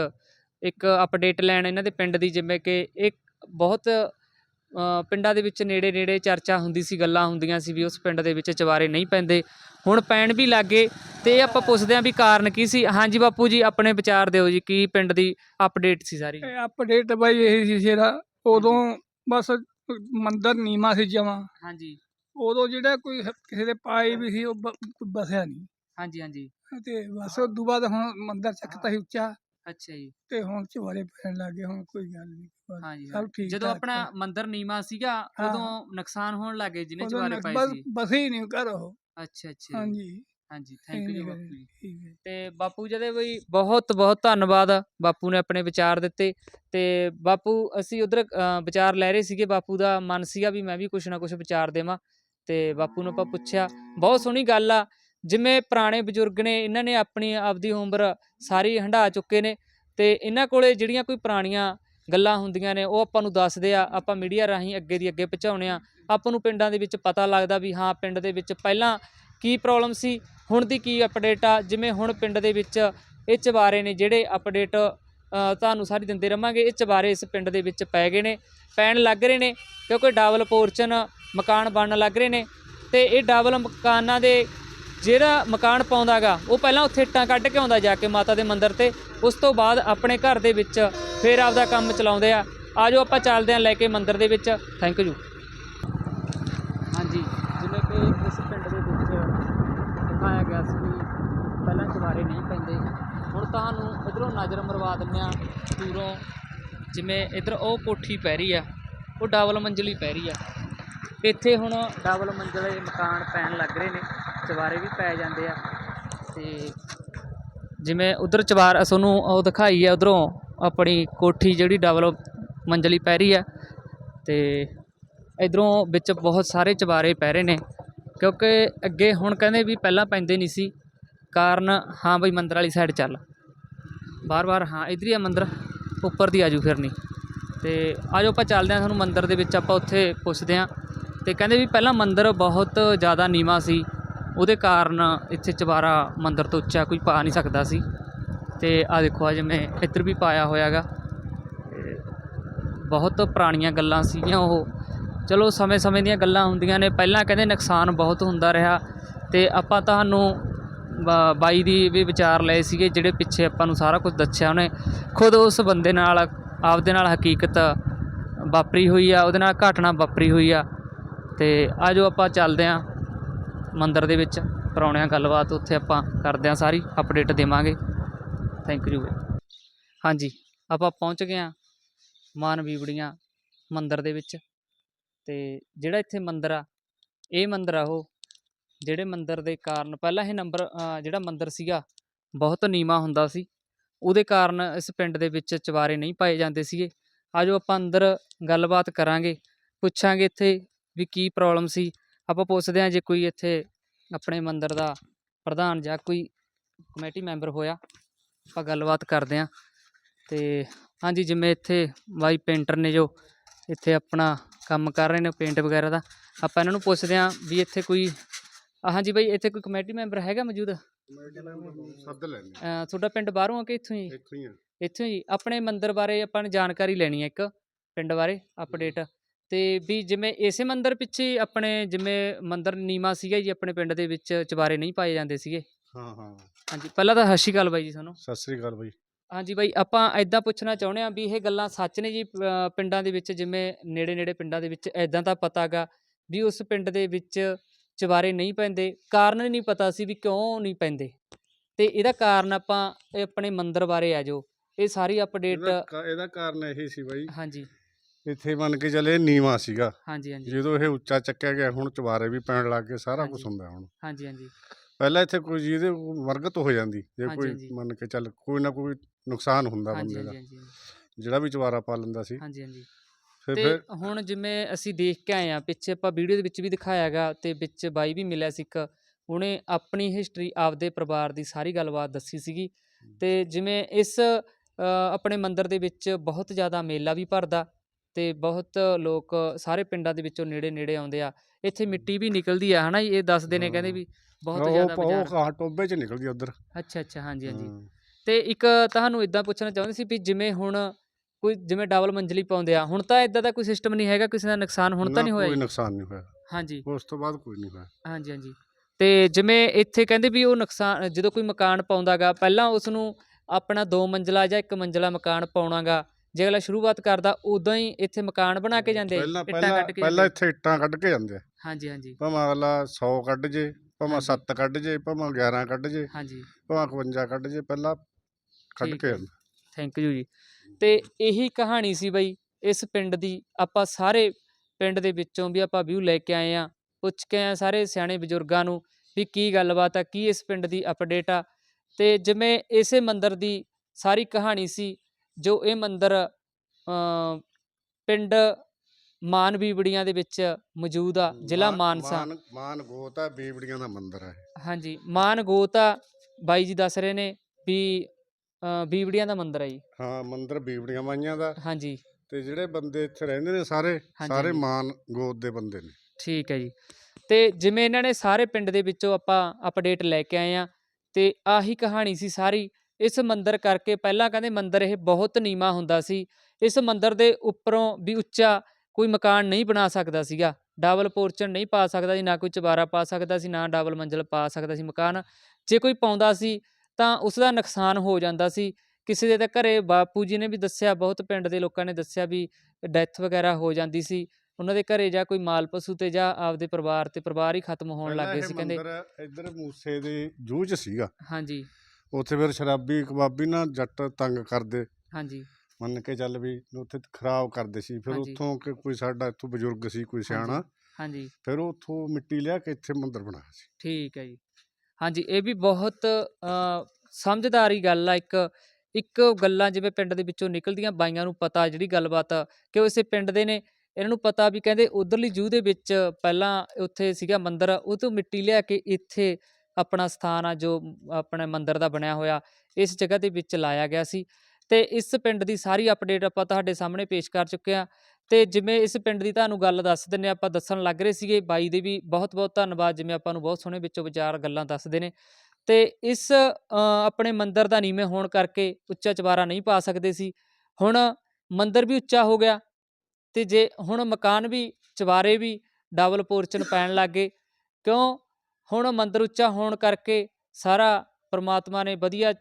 ਇੱਕ ਅਪਡੇਟ ਲੈਣ ਇਹਨਾਂ ਦੇ ਪਿੰਡ ਦੀ ਜਿਵੇਂ ਕਿ ਇੱਕ ਬਹੁਤ ਪਿੰਡਾਂ ਦੇ ਵਿੱਚ ਨੇੜੇ ਨੇੜੇ ਚਰਚਾ ਹੁੰਦੀ ਸੀ ਗੱਲਾਂ ਹੁੰਦੀਆਂ ਸੀ ਵੀ ਉਸ ਪਿੰਡ ਦੇ ਵਿੱਚ ਚਵਾਰੇ ਨਹੀਂ ਪੈਂਦੇ। ਹੁਣ ਪੈਣ ਵੀ ਲੱਗੇ ਤੇ ਆਪਾਂ ਪੁੱਛਦੇ ਹਾਂ ਵੀ ਕਾਰਨ ਕੀ ਸੀ। ਹਾਂਜੀ ਬਾਪੂ ਜੀ ਆਪਣੇ ਵਿਚਾਰ ਦਿਓ ਜੀ ਕੀ ਪਿੰਡ ਦੀ ਅਪਡੇਟ ਸੀ ਸਾਰੀ? ਅਪਡੇਟ ਬਾਈ ਇਹ ਸੀ ਜਿਹੜਾ ਉਦੋਂ ਬਸ ਮੰਦਰ ਨੀਮਾ ਸੀ ਜਮਾਂ। ਹਾਂਜੀ। ਉਦੋਂ ਜਿਹੜਾ ਕੋਈ ਕਿਸੇ ਦੇ ਪਾਏ ਵੀ ਸੀ ਉਹ ਬਸਿਆ ਨਹੀਂ। ਹਾਂਜੀ ਹਾਂਜੀ। ਤੇ ਬਸ ਉਸ ਤੋਂ ਬਾਅਦ ਹੁਣ ਮੰਦਰ ਚੱਕਤਾ ਸੀ ਉੱਚਾ। ਅੱਛਾ ਜੀ। ਤੇ ਹੁਣ ਚਵਾਰੇ ਪੈਣ ਲੱਗ ਹੁਣ ਕੋਈ ਗੱਲ ਨਹੀਂ। ਹਾਂਜੀ ਸਭ ਹਾਂਜੀ। ਠੀਕ ਜਦੋਂ ਠਾਕ ਆਪਣਾ ਹੈ। ਮੰਦਿਰ ਨੀਮਾ ਸੀਗਾ ਹਾਂ। ਉਦੋਂ ਨੁਕਸਾਨ ਹੋਣ ਲੱਗੇ ਜਿਹਨੇ ਉਦੋਂ ਚਵਾਰੇ ਪਾਏ ਬਸ ਸੀ ਬਸੇ ਹੀ ਨਹੀਂ ਕਰ ਉਹ ਅੱਛਾ ਅੱਛਾ ਜੀ। ਹਾਂਜੀ ਹਾਂਜੀ ਥੈਂਕ ਯੂ ਬਾਪੂ ਜੀ ਠੀਕ ਹੈ ਤੇ ਬਾਪੂ ਜੀ ਦੇ ਵੀ ਬਹੁਤ ਬਹੁਤ ਧੰਨਵਾਦ। ਬਾਪੂ ਨੇ ਆਪਣੇ ਵਿਚਾਰ ਦਿੱਤੇ ਤੇ ਬਾਪੂ ਅਸੀਂ ਉਧਰ ਵਿਚਾਰ ਲੈ ਰਹੇ ਸੀਗੇ ਬਾਪੂ ਦਾ ਮਨ ਸੀਗਾ ਵੀ ਮੈਂ ਵੀ ਕੁਛ ਨਾ ਕੁਛ ਵਿਚਾਰ ਦੇਵਾਂ ਤੇ ਬਾਪੂ ਨੂੰ ਆਪਾਂ ਪੁੱਛਿਆ ਬਹੁਤ ਸੋਹਣੀ ਗੱਲ ਆ ਜਿਵੇਂ ਪੁਰਾਣੇ ਬਜ਼ੁਰਗ ਨੇ ਇਹਨਾਂ ਨੇ ਆਪਣੀ ਆਪਦੀ ਉਮਰ ਸਾਰੀ ਹੰਢਾ ਚੁੱਕੇ ਨੇ ਤੇ ਇਹਨਾਂ ਕੋਲੇ ਜਿਹੜੀਆਂ ਕੋਈ ਪੁਰਾਣੀਆਂ ਗੱਲਾਂ ਹੁੰਦੀਆਂ ਨੇ, ਉਹ ਆਪਾਂ ਨੂੰ ਦੱਸਦੇ ਆ, ਆਪਾਂ ਮੀਡੀਆ ਰਾਹੀਂ ਅੱਗੇ ਦੀ ਅੱਗੇ ਪਹੁੰਚਾਉਂਦੇ ਆ। ਆਪਾਂ ਨੂੰ ਪਿੰਡਾਂ ਦੇ ਵਿੱਚ ਪਤਾ ਲੱਗਦਾ ਵੀ ਹਾਂ, ਪਿੰਡ ਦੇ ਵਿੱਚ ਪਹਿਲਾਂ ਕੀ ਪ੍ਰੋਬਲਮ ਸੀ, ਹੁਣ ਦੀ ਕੀ ਅਪਡੇਟ ਆ, ਜਿਵੇਂ ਹੁਣ ਪਿੰਡ ਦੇ ਵਿੱਚ ਇਹ ਚਵਾਰੇ ਨੇ ਜਿਹੜੇ ਅਪਡੇਟ ਤੁਹਾਨੂੰ ਸਾਰੀ ਦਿੰਦੇ ਰਵਾਂਗੇ, ਇਹ ਚਵਾਰੇ ਇਸ ਪਿੰਡ ਦੇ ਵਿੱਚ ਪੈ ਗਏ ਨੇ, ਪੈਣ ਲੱਗ ਰਹੇ ਨੇ, ਕਿਉਂਕਿ ਡਬਲ ਪੋਰਸ਼ਨ ਮਕਾਨ ਬਣਨ ਲੱਗ ਰਹੇ ਨੇ, ਤੇ ਇਹ ਡਬਲ ਮਕਾਨਾਂ ਦੇ ਜਿਹੜਾ ਮਕਾਨ ਪਾਉਂਦਾਗਾ, ਉਹ ਪਹਿਲਾਂ ਉੱਥੇ ਇੱਟਾਂ ਕੱਢ ਕੇ ਆਉਂਦਾ ਜਾ ਕੇ ਮਾਤਾ ਦੇ ਮੰਦਿਰ ਤੇ। ਉਸ ਤੋਂ ਬਾਅਦ ਆਪਣੇ ਘਰ ਦੇ ਵਿੱਚ ਫਿਰ ਆਪਦਾ ਕੰਮ ਚਲਾਉਂਦੇ ਆ। ਆਜੋ ਆਪਾਂ ਚੱਲਦੇ ਆ ਲੈ ਕੇ ਮੰਦਿਰ ਦੇ ਵਿੱਚ। ਥੈਂਕ ਯੂ ਹਾਂਜੀ, ਜਿਵੇਂ ਕਿ ਇਸ ਪਿੰਡ ਦੇ ਵਿੱਚ ਦਿਖਾਇਆ ਗਿਆ ਸੀ ਵੀ ਪਹਿਲਾਂ ਚਵਾਰੇ ਨਹੀਂ ਪੈਂਦੇ। ਹੁਣ ਤੁਹਾਨੂੰ ਇਧਰੋਂ ਨਜ਼ਰ ਮਰਵਾ ਦਿੰਦੇ ਆ ਦੂਰੋਂ। ਜਿਵੇਂ ਇਧਰ ਉਹ ਕੋਠੀ ਪੈ ਰਹੀ ਆ, ਉਹ ਡਬਲ ਮੰਜ਼ਲੀ ਪੈ ਰਹੀ ਆ। ਇੱਥੇ ਹੁਣ ਡਬਲ ਮੰਜ਼ਲੇ ਮਕਾਨ ਪੈਣ ਲੱਗ ਰਹੇ ਨੇ। ਚਵਾਰੇ ਵੀ ਪੈ ਜਾਂਦੇ ਆ। ਤੇ ਜਿਵੇਂ ਉਧਰ ਚਵਾਰ ਤੁਹਾਨੂੰ ਉਹ ਦਿਖਾਈ ਹੈ ਉਧਰੋਂ ਆਪਣੀ ਕੋਠੀ ਜਿਹੜੀ ਡਬਲ ਮੰਜ਼ਲੀ ਪੈ ਰਹੀ ਹੈ ਤੇ ਇਧਰੋਂ ਵਿੱਚ ਬਹੁਤ ਸਾਰੇ ਚਵਾਰੇ ਪੈ ਰਹੇ ਨੇ, ਕਿਉਂਕਿ ਅੱਗੇ ਹੁਣ ਕਹਿੰਦੇ ਵੀ ਪਹਿਲਾਂ ਪੈਂਦੇ ਨਹੀਂ ਸੀ। ਕਾਰਨ, ਹਾਂ ਬਈ ਮੰਦਰ ਵਾਲੀ ਸਾਈਡ ਚੱਲ। ਬਾਰ-ਬਾਰ ਹਾਂ, ਇਧਰ ਹੀ ਆ ਮੰਦਰ, ਉੱਪਰ ਦੀ ਆਜੂ ਫਿਰਨੀ। ਤੇ ਆਜੋ ਆਪਾਂ ਚੱਲਦੇ ਹਾਂ ਤੁਹਾਨੂੰ ਮੰਦਰ ਦੇ ਵਿੱਚ ਆਪਾਂ ਉੱਥੇ ਪੁੱਛਦੇ ਹਾਂ। ਤੇ ਕਹਿੰਦੇ ਵੀ ਪਹਿਲਾਂ ਮੰਦਰ ਬਹੁਤ ਜ਼ਿਆਦਾ ਨੀਵਾਂ ਸੀ। ਉਹਦੇ ਕਾਰਨ ਇੱਥੇ ਚੁਬਾਰਾ ਮੰਦਰ ਤੋਂ ਉੱਚਾ ਕੋਈ ਪਾ ਨਹੀਂ ਸਕਦਾ ਸੀ। ਤੇ ਆ ਦੇਖੋ ਆ ਜਿਵੇਂ ਇੱਧਰ ਵੀ ਪਾਇਆ ਹੋਇਆਗਾ। ਤੇ ਬਹੁਤ ਪੁਰਾਣੀਆਂ ਗੱਲਾਂ ਸੀਗੀਆਂ ਉਹ। ਚਲੋ, ਸਮੇਂ-ਸਮੇਂ ਦੀਆਂ ਗੱਲਾਂ ਹੁੰਦੀਆਂ ਨੇ। ਪਹਿਲਾਂ ਕਹਿੰਦੇ ਨੁਕਸਾਨ ਬਹੁਤ ਹੁੰਦਾ ਰਿਹਾ। ਤੇ ਆਪਾਂ ਤੁਹਾਨੂੰ ਬਾਈ ਦੀ ਵੀ ਵਿਚਾਰ ਲਏ ਸੀਗੇ, ਜਿਹੜੇ ਪਿੱਛੇ ਆਪਾਂ ਨੂੰ ਸਾਰਾ ਕੁਝ ਦੱਸਿਆ ਉਹਨੇ। ਖੁਦ ਉਸ ਬੰਦੇ ਨਾਲ, ਆਪਦੇ ਨਾਲ ਹਕੀਕਤ ਵਾਪਰੀ ਹੋਈ ਆ, ਉਹਦੇ ਨਾਲ ਘਟਨਾ ਵਾਪਰੀ ਹੋਈ ਆ। ਤੇ ਆਜੋ ਆਪਾਂ ਚੱਲਦੇ ਆਂ। ਮੰਦਿਰ ਦੇ ਵਿੱਚ ਕਰਾਉਣੇ ਆ ਗੱਲਬਾਤ, ਉੱਥੇ ਆਪਾਂ ਕਰਦੇ ਆਂ ਸਾਰੀ ਅਪਡੇਟ ਦੇਵਾਂਗੇ। ਥੈਂਕ ਯੂ ਹਾਂਜੀ, ਆਪਾਂ ਪਹੁੰਚ ਗਏ ਆਂ ਮਾਨ ਬੀਬੜੀਆਂ ਮੰਦਿਰ ਦੇ ਵਿੱਚ। ਤੇ ਜਿਹੜਾ ਇੱਥੇ ਮੰਦਿਰ ਆ, ਇਹ ਮੰਦਿਰ ਆ ਉਹ, ਜਿਹੜੇ ਮੰਦਿਰ ਦੇ ਕਾਰਨ, ਪਹਿਲਾਂ ਇਹ ਨੰਬਰ ਜਿਹੜਾ ਮੰਦਿਰ ਸੀਗਾ, ਬਹੁਤ ਨੀਵਾਂ ਹੁੰਦਾ ਸੀ। ਉਹਦੇ ਕਾਰਨ ਇਸ ਪਿੰਡ ਦੇ ਵਿੱਚ ਚਵਾਰੇ ਨਹੀਂ ਪਾਏ ਜਾਂਦੇ ਸੀਗੇ। ਆਜੋ ਆਪਾਂ ਅੰਦਰ ਗੱਲਬਾਤ ਕਰਾਂਗੇ, ਪੁੱਛਾਂਗੇ ਇੱਥੇ ਵੀ ਕੀ ਪ੍ਰੋਬਲਮ ਸੀ। ਆਪਾਂ ਪੁੱਛਦੇ ਹਾਂ ਜੇ ਕੋਈ ਇੱਥੇ ਆਪਣੇ ਮੰਦਿਰ ਦਾ ਪ੍ਰਧਾਨ ਜਾਂ ਕੋਈ ਕਮੇਟੀ ਮੈਂਬਰ ਹੋਇਆ ਆਪਾਂ ਗੱਲਬਾਤ ਕਰਦੇ ਹਾਂ। ਤੇ ਹਾਂਜੀ ਜਿਵੇਂ ਇੱਥੇ ਬਾਈ ਪੇਂਟਰ ਨੇ ਜੋ ਇੱਥੇ ਆਪਣਾ ਕੰਮ ਕਰ ਰਹੇ ਨੇ ਪੇਂਟ ਵਗੈਰਾ ਦਾ ਆਪਾਂ ਇਹਨਾਂ ਨੂੰ ਪੁੱਛਦੇ ਹਾਂ ਵੀ ਇੱਥੇ ਕੋਈ ਹਾਂਜੀ ਬਾਈ ਇੱਥੇ ਕੋਈ ਕਮੇਟੀ ਮੈਂਬਰ ਹੈਗਾ ਮੌਜੂਦ? ਸੱਦ ਲੈਣੇ ਅ, ਤੁਹਾਡਾ ਪਿੰਡ ਬਾਹਰੋਂ ਆ ਕਿ ਇੱਥੋਂ ਹੀ? ਇੱਥੋਂ ਹੀ ਆ। ਇੱਥੋਂ ਜੀ ਆਪਣੇ ਮੰਦਿਰ ਬਾਰੇ ਆਪਾਂ ਨੇ ਜਾਣਕਾਰੀ ਲੈਣੀ ਹੈ ਇੱਕ ਪਿੰਡ ਬਾਰੇ ਅਪਡੇਟ ਤੇ ਵੀ ਜਿਵੇਂ ਇਸੇ ਮੰਦਿਰ ਪਿੱਛੇ ਹੀ ਆਪਣੇ ਜਿਵੇਂ ਮੰਦਿਰ ਨੀਮਾ ਸੀਗਾ ਜੀ ਆਪਣੇ ਪਿੰਡ ਦੇ ਵਿੱਚ ਚਵਾਰੇ ਨਹੀਂ ਪਾਏ ਜਾਂਦੇ ਸੀਗੇ। ਹਾਂ ਹਾਂ। ਹਾਂਜੀ ਪਹਿਲਾਂ ਤਾਂ ਸਤਿ ਸ਼੍ਰੀ ਅਕਾਲ ਬਾਈ ਜੀ ਤੁਹਾਨੂੰ। ਸਤਿ ਸ੍ਰੀ ਅਕਾਲ ਬਾਈ। ਹਾਂਜੀ ਬਾਈ ਆਪਾਂ ਐਦਾਂ ਪੁੱਛਣਾ ਚਾਹੁੰਦੇ ਹਾਂ ਵੀ ਇਹ ਗੱਲਾਂ ਸੱਚ ਨੇ ਜੀ ਅ, ਪਿੰਡਾਂ ਦੇ ਵਿੱਚ ਜਿਵੇਂ ਨੇੜੇ ਨੇੜੇ ਪਿੰਡਾਂ ਦੇ ਵਿੱਚ ਐਦਾਂ ਤਾਂ ਪਤਾਗਾ ਵੀ ਉਸ ਪਿੰਡ ਦੇ ਵਿੱਚ ਚਵਾਰੇ ਨਹੀਂ ਪੈਂਦੇ ਕਾਰਨ ਨਹੀਂ ਪਤਾ ਸੀ ਵੀ ਕਿਉਂ ਨਹੀਂ ਪੈਂਦੇ। ਤੇ ਇਹਦਾ ਕਾਰਨ ਆਪਾਂ ਇਹ ਆਪਣੇ ਮੰਦਿਰ ਬਾਰੇ ਆ ਜੋ ਇਹ ਸਾਰੀ ਅਪਡੇਟ ਇਹਦਾ ਕਾ- ਇਹਦਾ ਕਾਰਨ ਇਹ ਸੀ ਬਾਈ ਹਾਂਜੀ। ਇੱਥੇ ਮੰਨ ਕੇ ਚੱਲੇ ਨੀਵਾ ਸੀਗਾ। ਹਾਂਜੀ ਹਾਂਜੀ। ਜਦੋਂ ਇਹ ਉੱਚਾ ਚੱਕਿਆ ਗਿਆ ਹੁਣ ਚਵਾਰੇ ਵੀ ਪੈਣ ਲੱਗ ਗਏ ਸਾਰਾ ਕੁਝ। ਹੁੰਦਾ ਹੁਣ। ਹਾਂਜੀ ਹਾਂਜੀ। ਪਹਿਲਾਂ ਇੱਥੇ ਕੋਈ ਜਿਹਦੇ ਵਰਗਤ ਹੋ ਜਾਂਦੀ ਜੇ ਕੋਈ। ਮੰਨ ਕੇ ਚੱਲ ਕੋਈ ਨਾ ਕੋਈ ਨੁਕਸਾਨ ਹੁੰਦਾ ਬੰਦੇ ਦਾ। ਜਿਹੜਾ ਵੀ ਚਵਾਰਾ ਪਾ ਲੈਂਦਾ ਸੀ। ਹਾਂਜੀ ਹਾਂਜੀ। ਤੇ ਹੁਣ ਜਿਵੇਂ ਅਸੀਂ ਦੇਖ ਕੇ ਆਏ ਆ ਪਿੱਛੇ ਆਪਾਂ ਵੀਡੀਓ ਦੇ ਵਿੱਚ ਵੀ ਦਿਖਾਇਆਗਾ ਤੇ ਵਿੱਚ ਬਾਈ ਵੀ ਮਿਲਿਆ ਸੀ ਇੱਕ ਉਹਨੇ ਆਪਣੀ ਹਿਸਟਰੀ ਆਪਦੇ ਪਰਿਵਾਰ ਦੀ ਸਾਰੀ ਗੱਲਬਾਤ ਦੱਸੀ ਸੀਗੀ। ਤੇ ਜਿਵੇਂ ਇਸ ਆਪਣੇ ਮੰਦਿਰ ਦੇ ਵਿੱਚ ਬਹੁਤ ਜ਼ਿਆਦਾ ਮੇਲਾ ਵੀ ਭਰਦਾ ਤੇ ਬਹੁਤ ਲੋਕ ਸਾਰੇ ਪਿੰਡਾਂ ਦੇ ਵਿੱਚੋਂ ਨੇੜੇ ਨੇੜੇ ਆਉਂਦੇ ਆ। ਇੱਥੇ ਮਿੱਟੀ ਵੀ ਨਿਕਲਦੀ ਆ ਹਨਾ? ਇਹ ਦੱਸਦੇ ਨੇ ਕਹਿੰਦੇ। ਵੀ ਬਹੁਤ ਜ਼ਿਆਦਾ ਉਹ ਬਾਜ਼ਾਰ ਕਾ ਟੋਬੇ ਚ ਨਿਕਲਦੀ ਉਧਰ। ਅੱਛਾ ਅੱਛਾ ਹਾਂਜੀ ਹਾਂਜੀ। ਤੇ ਇੱਕ ਤੁਹਾਨੂੰ ਇਦਾਂ ਪੁੱਛਣਾ ਚਾਹੁੰਦੇ ਸੀ ਵੀ ਜਿਵੇਂ ਹੁਣ ਕੋਈ ਜਿਵੇਂ ਡਬਲ ਮੰਜ਼ਲੀ ਪਾਉਂਦੇ ਆ ਹੁਣ ਤਾਂ ਇਦਾਂ ਦਾ ਕੋਈ ਸਿਸਟਮ ਨਹੀਂ ਹੈਗਾ ਕਿਸੇ ਦਾ ਨੁਕਸਾਨ ਹੁਣ ਤਾਂ ਨਹੀਂ ਹੋਇਆ ਕੋਈ ਜੀ? ਨੁਕਸਾਨ ਨਹੀਂ ਹੋਇਆ। ਹਾਂਜੀ। ਉਸ ਤੋਂ ਬਾਅਦ ਕੋਈ ਨਹੀਂ ਹੋਇਆ। ਹਾਂਜੀ ਹਾਂਜੀ। ਤੇ ਜਿਵੇਂ ਇੱਥੇ ਕਹਿੰਦੇ ਵੀ ਉਹ ਨੁਕਸਾਨ ਜਦੋਂ ਕੋਈ ਮਕਾਨ ਪਾਉਂਦਾਗਾ ਪਹਿਲਾਂ ਉਸ ਨੂੰ ਆਪਣਾ ਦੋ ਮੰਜ਼ਲਾ ਜਾਂ ਇੱਕ ਮੰਜ਼ਲਾ ਮਕਾਨ ਪਾਉਣਾਗਾ ਜੇ ਅਗਲਾ ਸ਼ੁਰੂਆਤ ਕਰਦਾ ਉਦੋਂ ਹੀ ਇੱਥੇ ਮਕਾਨ ਬਣਾ ਕੇ ਜਾਂਦੇ ਪਹਿਲਾਂ ਪਹਿਲਾਂ ਪਹਿਲਾਂ ਇੱਥੇ ਇੱਟਾਂ ਕੱਢ ਕੇ ਜਾਂਦੇ। ਆ ਹਾਂਜੀ ਹਾਂਜੀ। ਭਾਵੇਂ ਅਗਲਾ 100 ਕੱਢ ਜੇ ਭਾਵੇਂ ਹਾਂਜੀ। 7 ਕੱਢ ਜੇ ਭਾਵੇਂ 11 ਕੱਢ ਜੇ ਹਾਂਜੀ। ਭਾਵੇਂ 51 ਕੱਢ ਜੇ ਪਹਿਲਾਂ ਕੱਢ ਕੇ। ਜਾਂਦਾ ਥੈਂਕ ਯੂ ਜੀ। ਤੇ ਇਹੀ ਕਹਾਣੀ ਸੀ ਬਈ ਇਸ ਪਿੰਡ ਦੀ ਆਪਾਂ ਸਾਰੇ ਪਿੰਡ ਦੇ ਵਿੱਚੋਂ ਵੀ ਆਪਾਂ ਵਿਊ ਲੈ ਕੇ ਆਏ ਆ ਪੁੱਛ ਕੇ ਆਏ ਸਾਰੇ ਸਿਆਣੇ ਬਜ਼ੁਰਗਾਂ ਨੂੰ ਵੀ ਕੀ ਗੱਲਬਾਤ ਆ ਕੀ ਇਸ ਪਿੰਡ ਦੀ ਅਪਡੇਟ ਆ। ਤੇ ਜਿਵੇਂ ਇਸੇ ਮੰਦਿਰ ਦੀ ਸਾਰੀ ਕਹਾਣੀ ਸੀ ਜੋ ਇਹ ਮੰਦਿਰ ਪਿੰਡ ਮਾਨ ਬੀਬੜੀਆਂ ਦੇ ਵਿੱਚ ਮੌਜੂਦ ਆ ਜ਼ਿਲ੍ਹਾ ਮਾਨ- ਮਾਨਸਾ। ਮਾਨ ਮਾਨ ਗੋਤ ਆ ਬੀਬੜੀਆਂ ਦਾ ਮੰਦਿਰ ਹੈ ਹਾਂਜੀ ਮਾਨ ਗੋਤ ਆ ਬਾਈ ਜੀ ਦੱਸ ਰਹੇ ਨੇ ਵੀ ਬੀਬੜੀਆਂ ਦਾ ਮੰਦਿਰ ਆ ਜੀ। ਹਾਂ ਮੰਦਿਰ ਬੀਬੜੀਆਂ ਮਾਈਆਂ ਦਾ। ਹਾਂਜੀ। ਤੇ ਜਿਹੜੇ ਬੰਦੇ ਇੱਥੇ ਰਹਿੰਦੇ ਨੇ ਸਾਰੇ ਸਾਰੇ ਹਾਂਜੀ। ਮਾਨ ਗੋਤ ਦੇ ਬੰਦੇ ਨੇ। ਠੀਕ ਹੈ ਜੀ। ਤੇ ਜਿਵੇਂ ਇਹਨਾਂ ਨੇ ਸਾਰੇ ਪਿੰਡ ਦੇ ਵਿੱਚੋਂ ਆਪਾਂ ਅਪਡੇਟ ਲੈ ਕੇ ਆਏ ਆ ਤੇ ਆਹੀ ਕਹਾਣੀ ਸੀ ਸਾਰੀ ਇਸ ਮੰਦਿਰ ਕਰਕੇ ਪਹਿਲਾਂ ਕਹਿੰਦੇ ਮੰਦਿਰ ਇਹ ਬਹੁਤ ਨੀਵਾਂ ਹੁੰਦਾ ਸੀ। ਇਸ ਮੰਦਿਰ ਦੇ ਉੱਪਰੋਂ ਵੀ ਉੱਚਾ ਕੋਈ ਮਕਾਨ ਨਹੀਂ ਬਣਾ ਸਕਦਾ ਸੀਗਾ। ਡਬਲ ਪੋਰਸ਼ਨ ਨਹੀਂ ਪਾ ਸਕਦਾ ਸੀ ਨਾ ਕੋਈ ਚੁਬਾਰਾ ਪਾ ਸਕਦਾ ਸੀ ਨਾ ਡਬਲ ਮੰਜ਼ਲ ਪਾ ਸਕਦਾ ਸੀ ਮਕਾਨ। ਜੇ ਕੋਈ ਪਾਉਂਦਾ ਸੀ ਤਾਂ ਉਸ ਦਾ ਨੁਕਸਾਨ ਹੋ ਜਾਂਦਾ ਸੀ। ਕਿਸੇ ਦੇ ਤਾਂ ਘਰੇ ਬਾਪੂ ਜੀ ਨੇ ਵੀ ਦੱਸਿਆ ਬਹੁਤ ਪਿੰਡ ਦੇ ਲੋਕਾਂ ਨੇ ਦੱਸਿਆ ਵੀ ਡੈਥ ਵਗੈਰਾ ਹੋ ਜਾਂਦੀ ਸੀ। ਉਹਨਾਂ ਦੇ ਘਰੇ ਜਾਂ ਕੋਈ ਮਾਲ ਪਸ਼ੂ ਤੇ ਜਾਂ ਆਪਦੇ ਪਰਿਵਾਰ ਤੇ ਪਰਿਵਾਰ ਹੀ ਖਤਮ ਹੋਣ ਲੱਗ ਸੀ ਕਹਿੰਦੇ ਇੱਧਰ ਮੂਸੇ ਦੇ ਚ ਸੀਗਾ। ਹਾਂਜੀ। ਉੱਥੇ ਫਿਰ ਸ਼ਰਾਬੀ ਕਬਾਬੀ ਨਾ ਜੱਟ ਤੰਗ ਕਰਦੇ। ਹਾਂਜੀ। ਮੰਨ ਕੇ ਚੱਲ ਵੀ ਉੱਥੇ ਖਰਾਬ ਕਰਦੇ ਸੀ। ਫਿਰ ਹਾਂਜੀ। ਉੱਥੋਂ ਕਿ ਕੋਈ ਸਾਡਾ ਇੱਥੋਂ ਬਜ਼ੁਰਗ ਸੀ ਕੋਈ ਸਿਆਣਾ ਹਾਂਜੀ ਫਿਰ ਉੱਥੋਂ ਮਿੱਟੀ ਲਿਆ ਕੇ ਇੱਥੇ ਮੰਦਿਰ ਬਣਾਇਆ ਸੀ। ਠੀਕ ਹੈ ਜੀ। ਹਾਂਜੀ ਇਹ ਵੀ ਬਹੁਤ ਅ, ਸਮਝਦਾਰੀ ਗੱਲ ਆ। ਇੱਕ ਇੱਕ ਗੱਲਾਂ ਜਿਵੇਂ ਪਿੰਡ ਦੇ ਵਿੱਚੋਂ ਨਿਕਲਦੀਆਂ ਬਾਈਆਂ ਨੂੰ ਪਤਾ ਜਿਹੜੀ ਗੱਲਬਾਤ ਕਿ ਉਹ ਇਸੇ ਪਿੰਡ ਦੇ ਨੇ। ਇਹਨਾਂ ਨੂੰ ਪਤਾ ਵੀ ਕਹਿੰਦੇ ਉਧਰਲੀ ਜੂਹ ਦੇ ਵਿੱਚ ਪਹਿਲਾਂ ਉੱਥੇ ਸੀਗਾ ਮੰਦਿਰ। ਉਹ ਤੋਂ ਮਿੱਟੀ ਲਿਆ ਕੇ ਇੱਥੇ ਆਪਣਾ ਸਥਾਨ ਆ, ਜੋ ਆਪਣੇ ਮੰਦਿਰ ਦਾ ਬਣਿਆ ਹੋਇਆ, ਇਸ ਜਗ੍ਹਾ ਦੇ ਵਿੱਚ ਲਾਇਆ ਗਿਆ ਸੀ। ਤੇ ਇਸ ਪਿੰਡ ਦੀ ਸਾਰੀ ਅਪਡੇਟ ਆਪਾਂ ਤੁਹਾਡੇ ਸਾਹਮਣੇ ਪੇਸ਼ ਕਰ ਚੁੱਕੇ ਆ ਤੇ ਜਿਵੇਂ ਇਸ ਪਿੰਡ ਦੀ ਤੁਹਾਨੂੰ ਗੱਲ ਦੱਸ ਦਿੰਨੇ ਆਪਾਂ ਦੱਸਣ ਲੱਗ ਰਹੇ ਸੀਗੇ, ਬਾਈ ਦੇ ਵੀ ਬਹੁਤ ਬਹੁਤ ਧੰਨਵਾਦ, ਜਿਵੇਂ ਆਪਾਂ ਨੂੰ ਬਹੁਤ ਸੋਹਣੇ ਵਿੱਚੋਂ ਵਿਚਾਰ ਗੱਲਾਂ ਦੱਸਦੇ ਨੇ। ਤੇ ਇਸ ਆਪਣੇ ਮੰਦਿਰ ਦਾ ਨੀਵੇਂ ਹੋਣ ਕਰਕੇ ਉੱਚਾ ਚਵਾਰਾ ਨਹੀਂ ਪਾ ਸਕਦੇ ਸੀ। ਹੁਣ ਮੰਦਿਰ ਵੀ ਉੱਚਾ ਹੋ ਗਿਆ ਤੇ ਜੇ ਹੁਣ ਮਕਾਨ ਵੀ ਚਵਾਰੇ ਵੀ ਡਬਲ ਪੋਰਸ਼ਨ ਪੈਣ ਲੱਗ ਗਏ। ਕਿਉਂ? ਹੁਣ ਮੰਦਰ ਉੱਚਾ ਹੋਣ ਕਰਕੇ ਸਾਰਾ ਪਰਮਾਤਮਾ ਨੇ ਵਧੀਆ,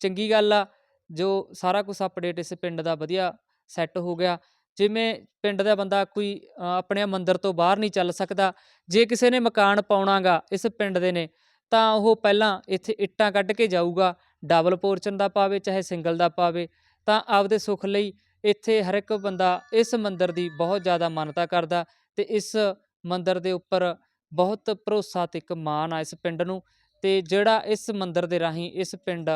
ਚੰਗੀ ਗੱਲ ਆ, ਜੋ ਸਾਰਾ ਕੁਝ ਅਪਡੇਟ ਇਸ ਪਿੰਡ ਦਾ ਵਧੀਆ ਸੈੱਟ ਹੋ ਗਿਆ। ਜਿਵੇਂ ਪਿੰਡ ਦਾ ਬੰਦਾ ਕੋਈ ਆਪਣੇ ਮੰਦਰ ਤੋਂ ਬਾਹਰ ਨਹੀਂ ਚੱਲ ਸਕਦਾ, ਜੇ ਕਿਸੇ ਨੇ ਮਕਾਨ ਪਾਉਣਾਗਾ ਇਸ ਪਿੰਡ ਦੇ ਨੇ, ਤਾਂ ਉਹ ਪਹਿਲਾਂ ਇੱਥੇ ਇੱਟਾਂ ਕੱਢ ਕੇ ਜਾਊਗਾ, ਡਬਲ ਪੋਰਸ਼ਨ ਦਾ ਪਾਵੇ, ਚਾਹੇ ਸਿੰਗਲ ਦਾ ਪਾਵੇ, ਤਾਂ ਆਪਦੇ ਸੁੱਖ ਲਈ ਇੱਥੇ ਹਰ ਇੱਕ ਬੰਦਾ ਇਸ ਮੰਦਰ ਦੀ ਬਹੁਤ ਜ਼ਿਆਦਾ ਮਾਨਤਾ ਕਰਦਾ ਤੇ ਇਸ ਮੰਦਰ ਦੇ ਉੱਪਰ ਬਹੁਤ ਭਰੋਸਾ ਤੇ ਇੱਕ ਮਾਣ ਆ ਇਸ ਪਿੰਡ ਨੂੰ ਤੇ ਜਿਹੜਾ ਇਸ ਮੰਦਿਰ ਦੇ ਰਾਹੀਂ ਇਸ ਪਿੰਡ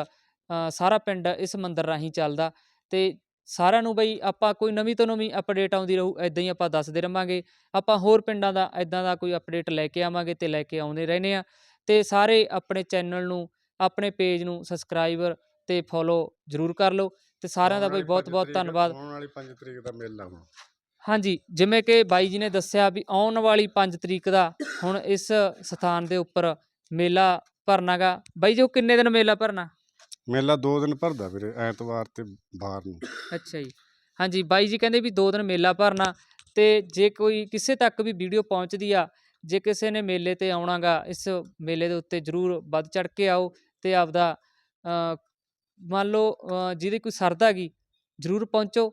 ਸਾਰਾ ਪਿੰਡ ਇਸ ਮੰਦਿਰ ਰਾਹੀਂ ਚੱਲਦਾ ਤੇ ਸਾਰਿਆਂ ਨੂੰ ਬਈ ਆਪਾਂ ਕੋਈ ਨਵੀਂ ਤੋਂ ਨਵੀਂ ਅਪਡੇਟ ਆਉਂਦੀ ਰਹੂ ਐਦਾਂ ਹੀ ਆਪਾਂ ਦੱਸਦੇ ਰਵਾਂਗੇ। ਆਪਾਂ ਹੋਰ ਪਿੰਡਾਂ ਦਾ ਐਦਾਂ ਦਾ ਕੋਈ ਅਪਡੇਟ ਲੈ ਕੇ ਆਵਾਂਗੇ ਤੇ ਲੈ ਕੇ ਆਉਂਦੇ ਰਹਿੰਦੇ ਆ ਤੇ ਸਾਰੇ ਆਪਣੇ ਚੈਨਲ ਨੂੰ ਆਪਣੇ ਪੇਜ ਨੂੰ ਸਬਸਕ੍ਰਾਈਬਰ ਤੇ ਫੋਲੋ ਜ਼ਰੂਰ ਕਰ ਲਓ ਤੇ ਸਾਰਿਆਂ ਦਾ ਬਈ ਬਹੁਤ ਬਹੁਤ ਧੰਨਵਾਦ। ਆਉਣ ਵਾਲੀ 5 ਤਰੀਕ ਦਾ ਮੇਲਾ ਹੁਣ। ਹਾਂਜੀ ਜਿਵੇਂ ਕਿ ਬਾਈ ਜੀ ਨੇ ਦੱਸਿਆ ਵੀ ਆਉਣ ਵਾਲੀ 5 ਤਰੀਕ ਦਾ ਹੁਣ ਇਸ ਸਥਾਨ ਦੇ ਉੱਪਰ ਮੇਲਾ ਭਰਨਾਗਾ ਬਾਈ ਜੀ ਉਹ ਕਿੰਨੇ ਦਿਨ ਮੇਲਾ ਭਰਨਾ? ਮੇਲਾ 2 ਦਿਨ ਭਰਦਾ ਵੀਰੇ ਐਤਵਾਰ ਤੇ ਬਾਹਰ ਨੂੰ। ਅੱਛਾ ਜੀ। ਹਾਂਜੀ ਬਾਈ ਜੀ ਕਹਿੰਦੇ ਵੀ ਦੋ ਦਿਨ ਮੇਲਾ ਭਰਨਾ ਤੇ ਜੇ ਕੋਈ ਕਿਸੇ ਤੱਕ ਵੀ ਵੀਡੀਓ ਪਹੁੰਚਦੀ ਆ ਜੇ ਕਿਸੇ ਨੇ ਮੇਲੇ ਤੇ ਆਉਣਾਗਾ ਇਸ ਮੇਲੇ ਦੇ ਉੱਤੇ ਜਰੂਰ ਵੱਧ ਚੜ ਕੇ ਆਓ ਤੇ ਆਪਦਾ ਮੰਨ ਲਓ ਜਿਹਦੀ ਕੋਈ ਸਰਦਾ ਗੀ ਜਰੂਰ ਪਹੁੰਚੋ।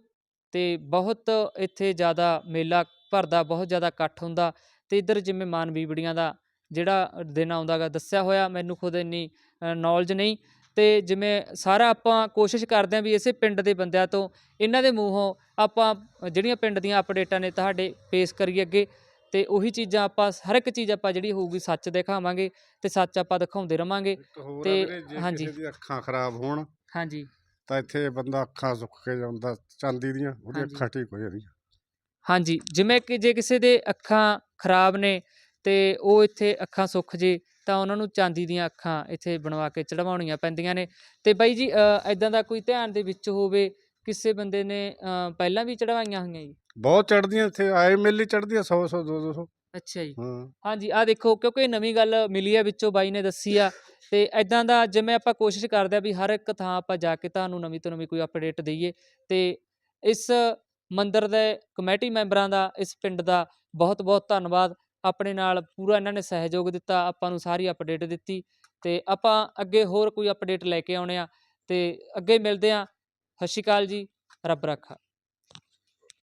ਤੇ ਬਹੁਤ ਇੱਥੇ ਜ਼ਿਆਦਾ ਮੇਲਾ ਭਰਦਾ ਬਹੁਤ ਜ਼ਿਆਦਾ ਇਕੱਠ ਹੁੰਦਾ ਤੇ ਇੱਧਰ ਜਿਵੇਂ ਮਾਨ ਬੀਬੜੀਆਂ ਦਾ ਜਿਹੜਾ ਦਿਨ ਆਉਂਦਾਗਾ ਦੱਸਿਆ ਹੋਇਆ ਮੈਨੂੰ ਖੁਦ ਇੰਨੀ ਨੌਲੇਜ ਨਹੀਂ ਤੇ ਜਿਵੇਂ ਸਾਰਾ ਆਪਾਂ ਕੋਸ਼ਿਸ਼ ਕਰਦੇ ਹਾਂ ਵੀ ਇਸੇ ਪਿੰਡ ਦੇ ਬੰਦਿਆਂ ਤੋਂ ਇਹਨਾਂ ਦੇ ਮੂੰਹੋਂ ਆਪਾਂ ਜਿਹੜੀਆਂ ਪਿੰਡ ਦੀਆਂ ਅਪਡੇਟਾਂ ਨੇ ਤੁਹਾਡੇ ਪੇਸ਼ ਕਰੀਏ ਅੱਗੇ ਤੇ ਉਹੀ ਚੀਜ਼ਾਂ ਆਪਾਂ ਹਰ ਇੱਕ ਚੀਜ਼ ਆਪਾਂ ਜਿਹੜੀ ਹੋਊਗੀ ਸੱਚ ਦਿਖਾਵਾਂਗੇ ਤੇ ਸੱਚ ਆਪਾਂ ਦਿਖਾਉਂਦੇ ਰਵਾਂਗੇ ਆ ਤੇ ਹਾਂਜੀ। ਅੱਖਾਂ ਖਰਾਬ ਹੋਣ ਹਾਂਜੀ ਤਾਂ ਇੱਥੇ ਬੰਦਾ ਅੱਖਾਂ ਸੁੱਕ ਕੇ ਜਾਂਦਾ ਚਾਂਦੀ ਦੀਆਂ ਉਹਦੀ ਹਾਂਜੀ। ਅੱਖਾਂ ਠੀਕ ਹੋ ਜਾਂਦੀਆਂ। ਹਾਂਜੀ ਜਿਵੇਂ ਕਿ ਜੇ ਕਿਸੇ ਦੇ ਅੱਖਾਂ ਖਰਾਬ ਨੇ ਤੇ ਉਹ ਇੱਥੇ ਅੱਖਾਂ ਸੁੱਖ ਜੇ ਤਾਂ ਉਹਨਾਂ ਨੂੰ ਚਾਂਦੀ ਦੀਆਂ ਅੱਖਾਂ ਇੱਥੇ ਬਣਵਾ ਕੇ ਚੜਵਾਉਣੀਆਂ ਪੈਂਦੀਆਂ ਨੇ। ਤੇ ਬਾਈ ਜੀ ਐਦਾਂ ਦਾ ਕੋਈ ਧਿਆਨ ਦੇ ਵਿੱਚ ਹੋਵੇ ਕਿਸੇ ਬੰਦੇ ਨੇ ਅ, ਪਹਿਲਾਂ ਵੀ ਚੜਵਾਈਆਂ ਹੋਈਆਂ ਜੀ? ਬਹੁਤ ਚੜਦੀਆਂ ਇੱਥੇ ਆਏ ਮਿਲੀ ਚੜਦੀਆਂ 100 100 200 200 ਅੱਛਾ ਜੀ। ਹਾਂ। ਹਾਂਜੀ ਆ ਦੇਖੋ ਕਿਉਂਕਿ ਇਹ ਨਵੀਂ ਗੱਲ ਮਿਲੀ ਹੈ ਵਿੱਚੋਂ ਬਾਈ ਨੇ ਦੱਸੀ ਆ ਤੇ ਐਦਾਂ ਦਾ ਜਿਵੇਂ ਆਪਾਂ ਕੋਸ਼ਿਸ਼ ਕਰਦੇ ਆ ਵੀ ਹਰ ਇੱਕ ਥਾਂ ਆਪਾਂ ਜਾ ਕੇ ਤੁਹਾਨੂੰ ਨਵੀਂ ਤੋਂ ਨਵੀਂ ਕੋਈ ਅਪਡੇਟ ਦਈਏ ਤੇ ਇਸ ਮੰਦਿਰ ਦੇ ਕਮੇਟੀ ਮੈਂਬਰਾਂ ਦਾ ਇਸ ਪਿੰਡ ਦਾ ਬਹੁਤ ਬਹੁਤ ਧੰਨਵਾਦ। ਆਪਣੇ ਨਾਲ ਪੂਰਾ ਇਹਨਾਂ ਨੇ ਸਹਿਯੋਗ ਦਿੱਤਾ ਆਪਾਂ ਨੂੰ ਸਾਰੀ ਅਪਡੇਟ ਦਿੱਤੀ ਤੇ ਆਪਾਂ ਅੱਗੇ ਹੋਰ ਕੋਈ ਅਪਡੇਟ ਲੈ ਕੇ ਆਉਣੇ ਆ ਤੇ ਅੱਗੇ ਮਿਲਦੇ ਆ। ਸਤਿ ਸ਼੍ਰੀ ਅਕਾਲ ਜੀ ਰੱਬ ਰੱਖਾ।